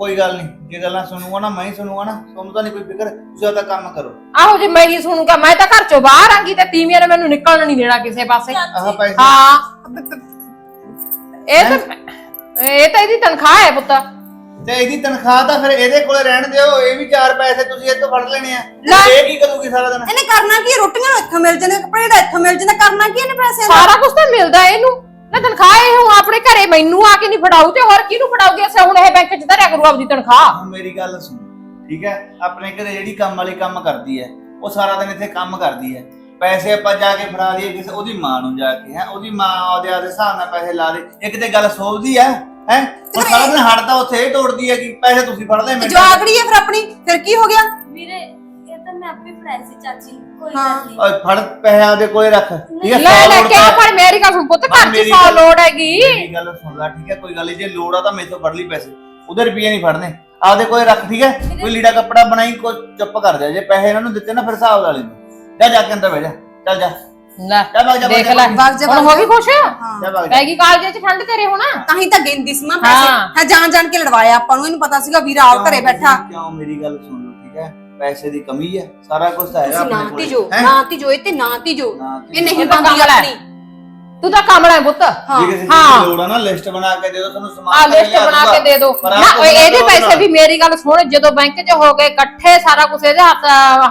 ਕੋਈ ਗੱਲ ਨਹੀਂ ਜੇ ਗੱਲਾਂ ਸੁਣੂਗਾ ਨਾ ਮੈਂ ਹੀ ਸੁਣੂਗਾ ਨਾ ਤੁਹਾਨੂੰ ਤਾਂ ਨਹੀਂ ਕੋਈ ਫਿਕਰ ਤੁਸੀਂ ਆਪਦਾ ਕੰਮ ਕਰੋ। ਆਹੋ ਜੇ ਮੈਂ ਹੀ ਸੁਣੂਗਾ ਮੈਂ ਤਾਂ ਘਰ ਚੋਂ ਬਾਹਰ ਆਂਗੀ ਤੇ ਤੀਵੀਆਂ ਨੇ ਮੈਨੂੰ ਨਿਕਲਣ ਨਹੀਂ ਦੇਣਾ ਕਿਸੇ ਪਾਸੇ। ਆਹ ਪੈਸੇ। ਹਾਂ। ਇਹ ਤਾਂ ਇਹ ਤਾਂ ਇਹਦੀ ਤਨਖਾਹ ਹੈ ਪੁੱਤ। ਤੇ ਇਹਦੀ ਤਨਖਾਹ ਤਾਂ ਫਿਰ ਇਹਦੇ ਕੋਲੇ ਰਹਿਣ ਦਿਓ ਇਹ ਵੀ ਚਾਰ ਪੈਸੇ ਤੁਸੀਂ ਇਹ ਤੋਂ ਫੜ ਲੈਣੇ ਆ। ਲੈ। ਇਹ ਕੀ ਕਰੂਗੀ ਸਾਰਾ ਦਿਨ? ਇਹਨੇ ਕਰਨਾ ਕੀ ਹੈ? ਰੋਟੀਆਂ ਇੱਥੋਂ ਮਿਲ ਜਾਂਦੇ ਕੱਪੜੇ ਦਾ ਇੱਥੋਂ ਮਿਲ ਜਾਂਦਾ ਕਰਨਾ ਕੀ ਇਹਨੇ ਪੈਸੇ ਦਾ? ਸਾਰਾ ਕੁਝ ਤਾਂ ਮਿਲਦਾ ਇਹਨੂੰ। ਨਾ ਤਨਖਾਹ ਇਹ ਹੁਣ ਆਪਣੇ ਘਰੇ ਮੈਨੂੰ ਆ ਕੇ ਨਹੀਂ ਫੜਾਊ ਤੇ ਹੋਰ ਕਿਹਨੂੰ ਫੜਾਊਗੀ ਅਸੀਂ ਹੁਣ ਇਹ ਬੈਂਕ 'ਚ ਧਰਿਆ ਕਰੂ ਆਪਦੀ ਤਨਖਾਹ। ਮੇਰੀ ਗੱਲ ਸੁਣ ਠੀਕ ਹੈ? ਆਪਣੇ ਘਰੇ ਜਿਹੜੀ ਕੰਮ ਵਾਲੀ ਕੰਮ ਕਰਦੀ ਹੈ ਉਹ ਸਾਰਾ ਦਿਨ ਇੱਥੇ ਕੰਮ ਕਰਦੀ ਹੈ। ਪੈਸੇ ਆਪਾਂ ਜਾ ਕੇ ਫੜਾ ਦਈਏ ਕਿਸੇ ਉਹਦੀ ਮਾਂ ਨੂੰ ਜਾ ਕੇ ਹੈ? ਉਹਦੀ ਮਾਂ ਉਹਦੇ ਆਦੇ ਹਿਸਾਬ ਨਾਲ ਪੈਸੇ ਲਾ ਦੇ। ਇੱਕ ਤੇ ਗੱਲ ਸੋਚਦੀ ਹੈ ਹੈ? ਉਹ ਸਾਰਾ ਦਿਨ ਹੜਦਾ ਉੱਥੇ ਇਹ ਤੋੜਦੀ ਹੈ ਕਿ ਪੈਸੇ ਤੁਸੀਂ ਫੜ ਲੈ ਜੋ ਆਗੜੀ ਹੈ ਫਿਰ ਆਪਣੀ ਫਿਰ ਕੀ ਹੋ ਗਿਆ? ਵੀਰੇ ਇਹ ਤਾਂ ਮੈਂ ਆਪੇ ਫੜਾਇਆ ਸੀ ਚਾਚੀ ਨੂੰ ਕੋਈ ਹਾਂ। ਗੱਲ ਨਹੀਂ ਓਏ ਫੜ ਪੈਸੇ ਉਹਦੇ ਕੋਲੇ ਰੱਖ ਠੀਕ ਹੈ ਲੈ ਸੌ ਲੈ ਲੋੜ ਕਿਉਂ ਤਾਂ- ਪਰ ਮੇਰੀ ਗੱਲ ਸੁਣ ਪੁੱਤ ਹਾਂ, ਘਰ 'ਚ ਮੇਰੀ 100 ਗੱਲ- ਲੋੜ ਹੈਗੀ। ਮੇਰੀ ਗੱਲ ਸੁਣ ਲੈ ਠੀਕ ਹੈ ਕੋਈ ਗੱਲ ਨਹੀਂ ਜੇ ਲੋੜ ਆ ਤਾਂ ਮੇਰੇ ਤੋਂ ਫੜ ਲਈ ਪੈਸੇ। ਉਹਦੇ ਰੁਪਏ ਨਹੀਂ ਫੜਨੇ। ਆਪਦੇ ਕੋਲੇ ਰੱਖ ਠੀਕ ਹੈ ਕੋਈ ਲੀੜਾ ਕੱਪੜਾ ਬਣਾਈ ਕੋ ਚੁੱਪ ਕਰ ਜਾ। ਜੇ ਪੈਸੇ ਇਹਨਾਂ ਨੂੰ ਦਿੱਤੇ ਨਾ ਫਿਰ ਹਿਸਾਬ ਲਾ ਲੈਂਦੇ। ਜਾ ਜਾ ਕੇ ਅੰਦਰ ਬਹਿ ਜਾ। ਚੱਲ ਜਾ। ਲੈ ਜਾ ਵਗ ਜਾ ਵਗ ਦੇਖ ਜਾ, ਲੈ ਵਗ ਜਾ, ਹੁਣ ਵਗ ਹੋ ਗਈ ਖੁਸ਼? ਹਾਂ ਜਾ ਵਗ ਜਾ। ਪੈ ਗਈ ਕਾਲਜੇ 'ਚ ਠੰਡ ਤੇਰੇ ਹੁਣ? ਤਾਂ ਹੀ ਤਾਂ ਗਿਣਦੀ ਸੀ ਮੈਂ ਹਾਂ। ਪੈਸੇ। ਹੈ। ਜਾਣ ਜਾਣ ਕੇ ਲੜਵਾਇਆ ਆਪਾਂ ਨੂੰ ਇਹਨੂੰ ਪਤਾ ਸੀਗਾ ਵੀਰਾ ਆਪ ਘਰੇ ਬੈਠਾ। ਕਿਉਂ ਮੇਰੀ ਗੱਲ ਸੁਣ ਲਓ ਪੈਸੇ ਦੀ ਕਮੀ ਹੈ ਸਾਰਾ ਕੁਝ ਤਾਂ ਹੈਗਾ ਤੁਸੀਂ ਆਪਣੇ ਨਾ ਕੋਲੇ ਤੀ ਜੋ ਹੈਂ? ਨਾ ਤੀ ਜੋ ਇਹ ਤੇ ਨਾ ਤੀ ਜੋ ਨਾ ਤੀ ਇਹ ਨਹੀਂ ਇਹ ਤਾਂ ਬੰਦੀ ਕਮਲਾ ਹੈ। ਆਪਣੀ ਤੂੰ ਤਾਂ ਕਮਲਾ ਹੈ ਪੁੱਤ ਹਾਂ ਜੇ ਕਿਸੇ ਹਾਂ। ਦੀ ਲੋੜ ਆ ਨਾ ਲਿਸਟ ਬਣਾ ਕੇ ਦੇ ਦਿਓ ਤੁਹਾਨੂੰ ਆ ਸਮਾਨ ਲਿਸਟ ਬਣਾ ਕੇ ਦੇ ਦੋ ਪਰ ਨਾ ਨਾ ਇਹਦੇ ਪੈਸੇ। ਵੀ ਮੇਰੀ ਗੱਲ ਸੁਣ ਜਦੋਂ ਬੈਂਕ 'ਚ ਹੋ ਗਏ ਇਕੱਠੇ ਸਾਰਾ ਕੁਝ ਇਹਦੇ ਹੱਥ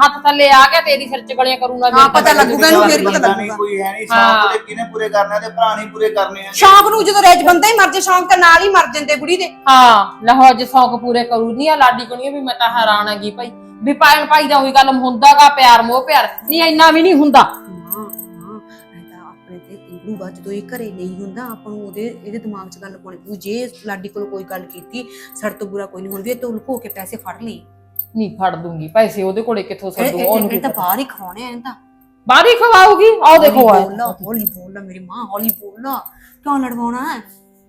ਹੱਥ ਥੱਲੇ ਆ ਗਿਆ ਤੇਰੀ ਸਿਰ 'ਚ ਗਲੀਆਂ ਕਰੂੰਗਾ ਹਾਂ, ਪਤਾ ਲੱਗੂਗਾ ਇਹਨੂੰ ਫਿਰ ਪਤਾ ਬੰਦਾ ਲੱਗੂਗਾ। ਨਹੀਂ ਕੋਈ ਹੈ ਨਹੀਂ ਹਾਂ। ਸ਼ੌਂਕ ਦੇ ਕਿਨੇ ਪੂਰੇ ਕਰਨੇ ਤੇ ਭਰਾ ਨਹੀਂ ਪੂਰੇ ਕਰਨੇ ਆ ਸ਼ੌਂਕ ਨੂੰ ਜਦੋਂ ਰੇਜ ਬੰਦਾ ਹੀ ਮਰ ਜੇ ਸ਼ੌਂਕ ਤਾਂ ਨਾਲ ਹੀ ਮਰ ਜਾਂਦੇ ਬੁੜੀ ਦੇ ਹਾਂ ਲਹੋ ਜੇ ਸ਼ੌਕ ਪੂਰੇ ਕਰੂ ਨਹੀਂ ਆ ਲਾਡੀ ਕੋਣੀ ਵੀ ਮੈਂ ਤਾਂ ਹੈਰਾਨ ਹੈਗੀ ਭਾਈ ਵੀ ਭੈਣ ਭਾਈ ਦਾ ਉਹੀ ਗੱਲ ਹੁੰਦਾਗਾ ਪਿਆਰ ਮੋਹ ਪਿਆਰ। ਨਹੀਂ ਇੰਨਾ ਵੀ ਨਹੀਂ ਹੁੰਦਾ। ਹਾਂ ਹਾਂ ਇਹ ਤਾਂ ਆਪਣੇ ਤੇ ਇੰਗਲੂਗਾ ਜਦੋਂ ਇਹ ਘਰੇ ਨਹੀਂ ਹੁੰਦਾ ਆਪਾਂ ਨੂੰ ਉਹਦੇ ਇਹਦੇ ਦਿਮਾਗ 'ਚ ਗੱਲ ਪਾਉਣੀ ਪਊ। ਜੇ ਲਾਡੀ ਕੋਲ ਕੋਈ ਗੱਲ ਕੀਤੀ ਸੜ ਤੋਂ ਬੁਰਾ ਕੋਈ ਨਹੀਂ ਹੁੰਦੀ ਇਹ ਤੋਂ ਲੁਕੋ ਕੇ ਪੈਸੇ ਫੜ ਲਈ ਨਹੀਂ ਫੜ ਦੂੰਗੀ। ਪੈਸੇ ਉਹਦੇ ਕੋਲੇ ਕਿੱਥੋਂ ਸੱਦੂ ਇਹ ਉਹਨੂੰ ਇਹ ਤਾਂ। ਬਾਹਰ ਹੀ ਖਵਾਉਣੇ ਆ ਤਾਂ। ਬਾਹਰ ਹੀ ਖਵਾਉਗੀ ਆਓ ਦੇਖੋ ਹੌਲੀ ਬੋਲ ਹੌਲੀ ਮੇਰੀ ਮਾਂ ਹੌਲੀ ਬੋਲ ਕਿਉਂ ਲੜਵਾਉਣਾ ਹੈ?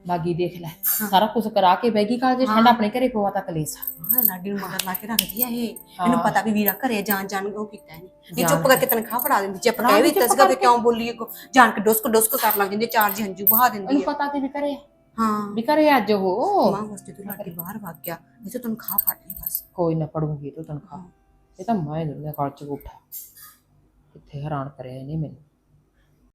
ਬਾਗੀ ਦੇਖ ਲੈ। ਸਾਰਾ ਕੁਝ ਕਰਾ ਕੇ ਬੈਗੀ ਕਾਲ ਜੇ ਠੰਡ ਆਪਣੇ ਘਰੇ ਪਵਾ ਤਾਂ ਕਲੇਸਾ ਹਾਂ ਲਾਡੀ ਨੂੰ ਮਗਰ ਲਾ ਕੇ ਰੱਖਦੀ ਆ ਇਹ। ਇਹਨੂੰ ਪਤਾ ਵੀ ਵੀਰਾ ਘਰੇ ਜਾਣ ਜਾਣ ਉਹ ਕੀਤਾ ਨਹੀਂ ਇਹ ਚੁੱਪ ਕਰਕੇ ਤਨਖਾਹ ਫੜਾ ਦਿੰਦੀ। ਜੇ ਆਪਾਂ ਕਹਿ ਵੀ ਦਿੰਦੀ, ਦਿੱਤਾ ਚੁੱਪ ਸੀਗਾ ਵੀ ਕਰਕੇ। ਕਿਉਂ ਬੋਲੀ ਅੱਗੋਂ ਜਾਣ ਕੇ ਡੁਸਕ ਡੁਸਕ ਕਰ ਲੱਗ ਜਾਂਦੀ ਚਾਰ ਜੀ ਹੰਝੂ ਬਹਾ ਦਿੰਦੀ ਉਹਨੂੰ ਆ। ਪਤਾ ਤੇ ਵੀ ਘਰੇ ਹਾਂ। ਵੀ ਘਰੇ ਅੱਜ ਉਹ। ਮਾਂ ਬਸ ਜਦੋਂ ਲਾਡੀ ਬਾਹਰ ਵਗ ਗਿਆ ਇਹ ਤਾਂ ਤਨਖਾਹ ਫੜ ਲਈ ਬਸ। ਕੋਈ ਨਾ ਪੜੂਗੀ ਤੂੰ ਤਨਖਾਹ। ਇਹ ਤਾਂ ਮੈਂ ਦੁਨੀਆ ਕਾਲ ਚ ਉੱਠਾ ਕਿੱਥੇ ਹੈਰਾਨ ਕਰਿਆ ਇਹਨੇ ਮੈਨੂੰ।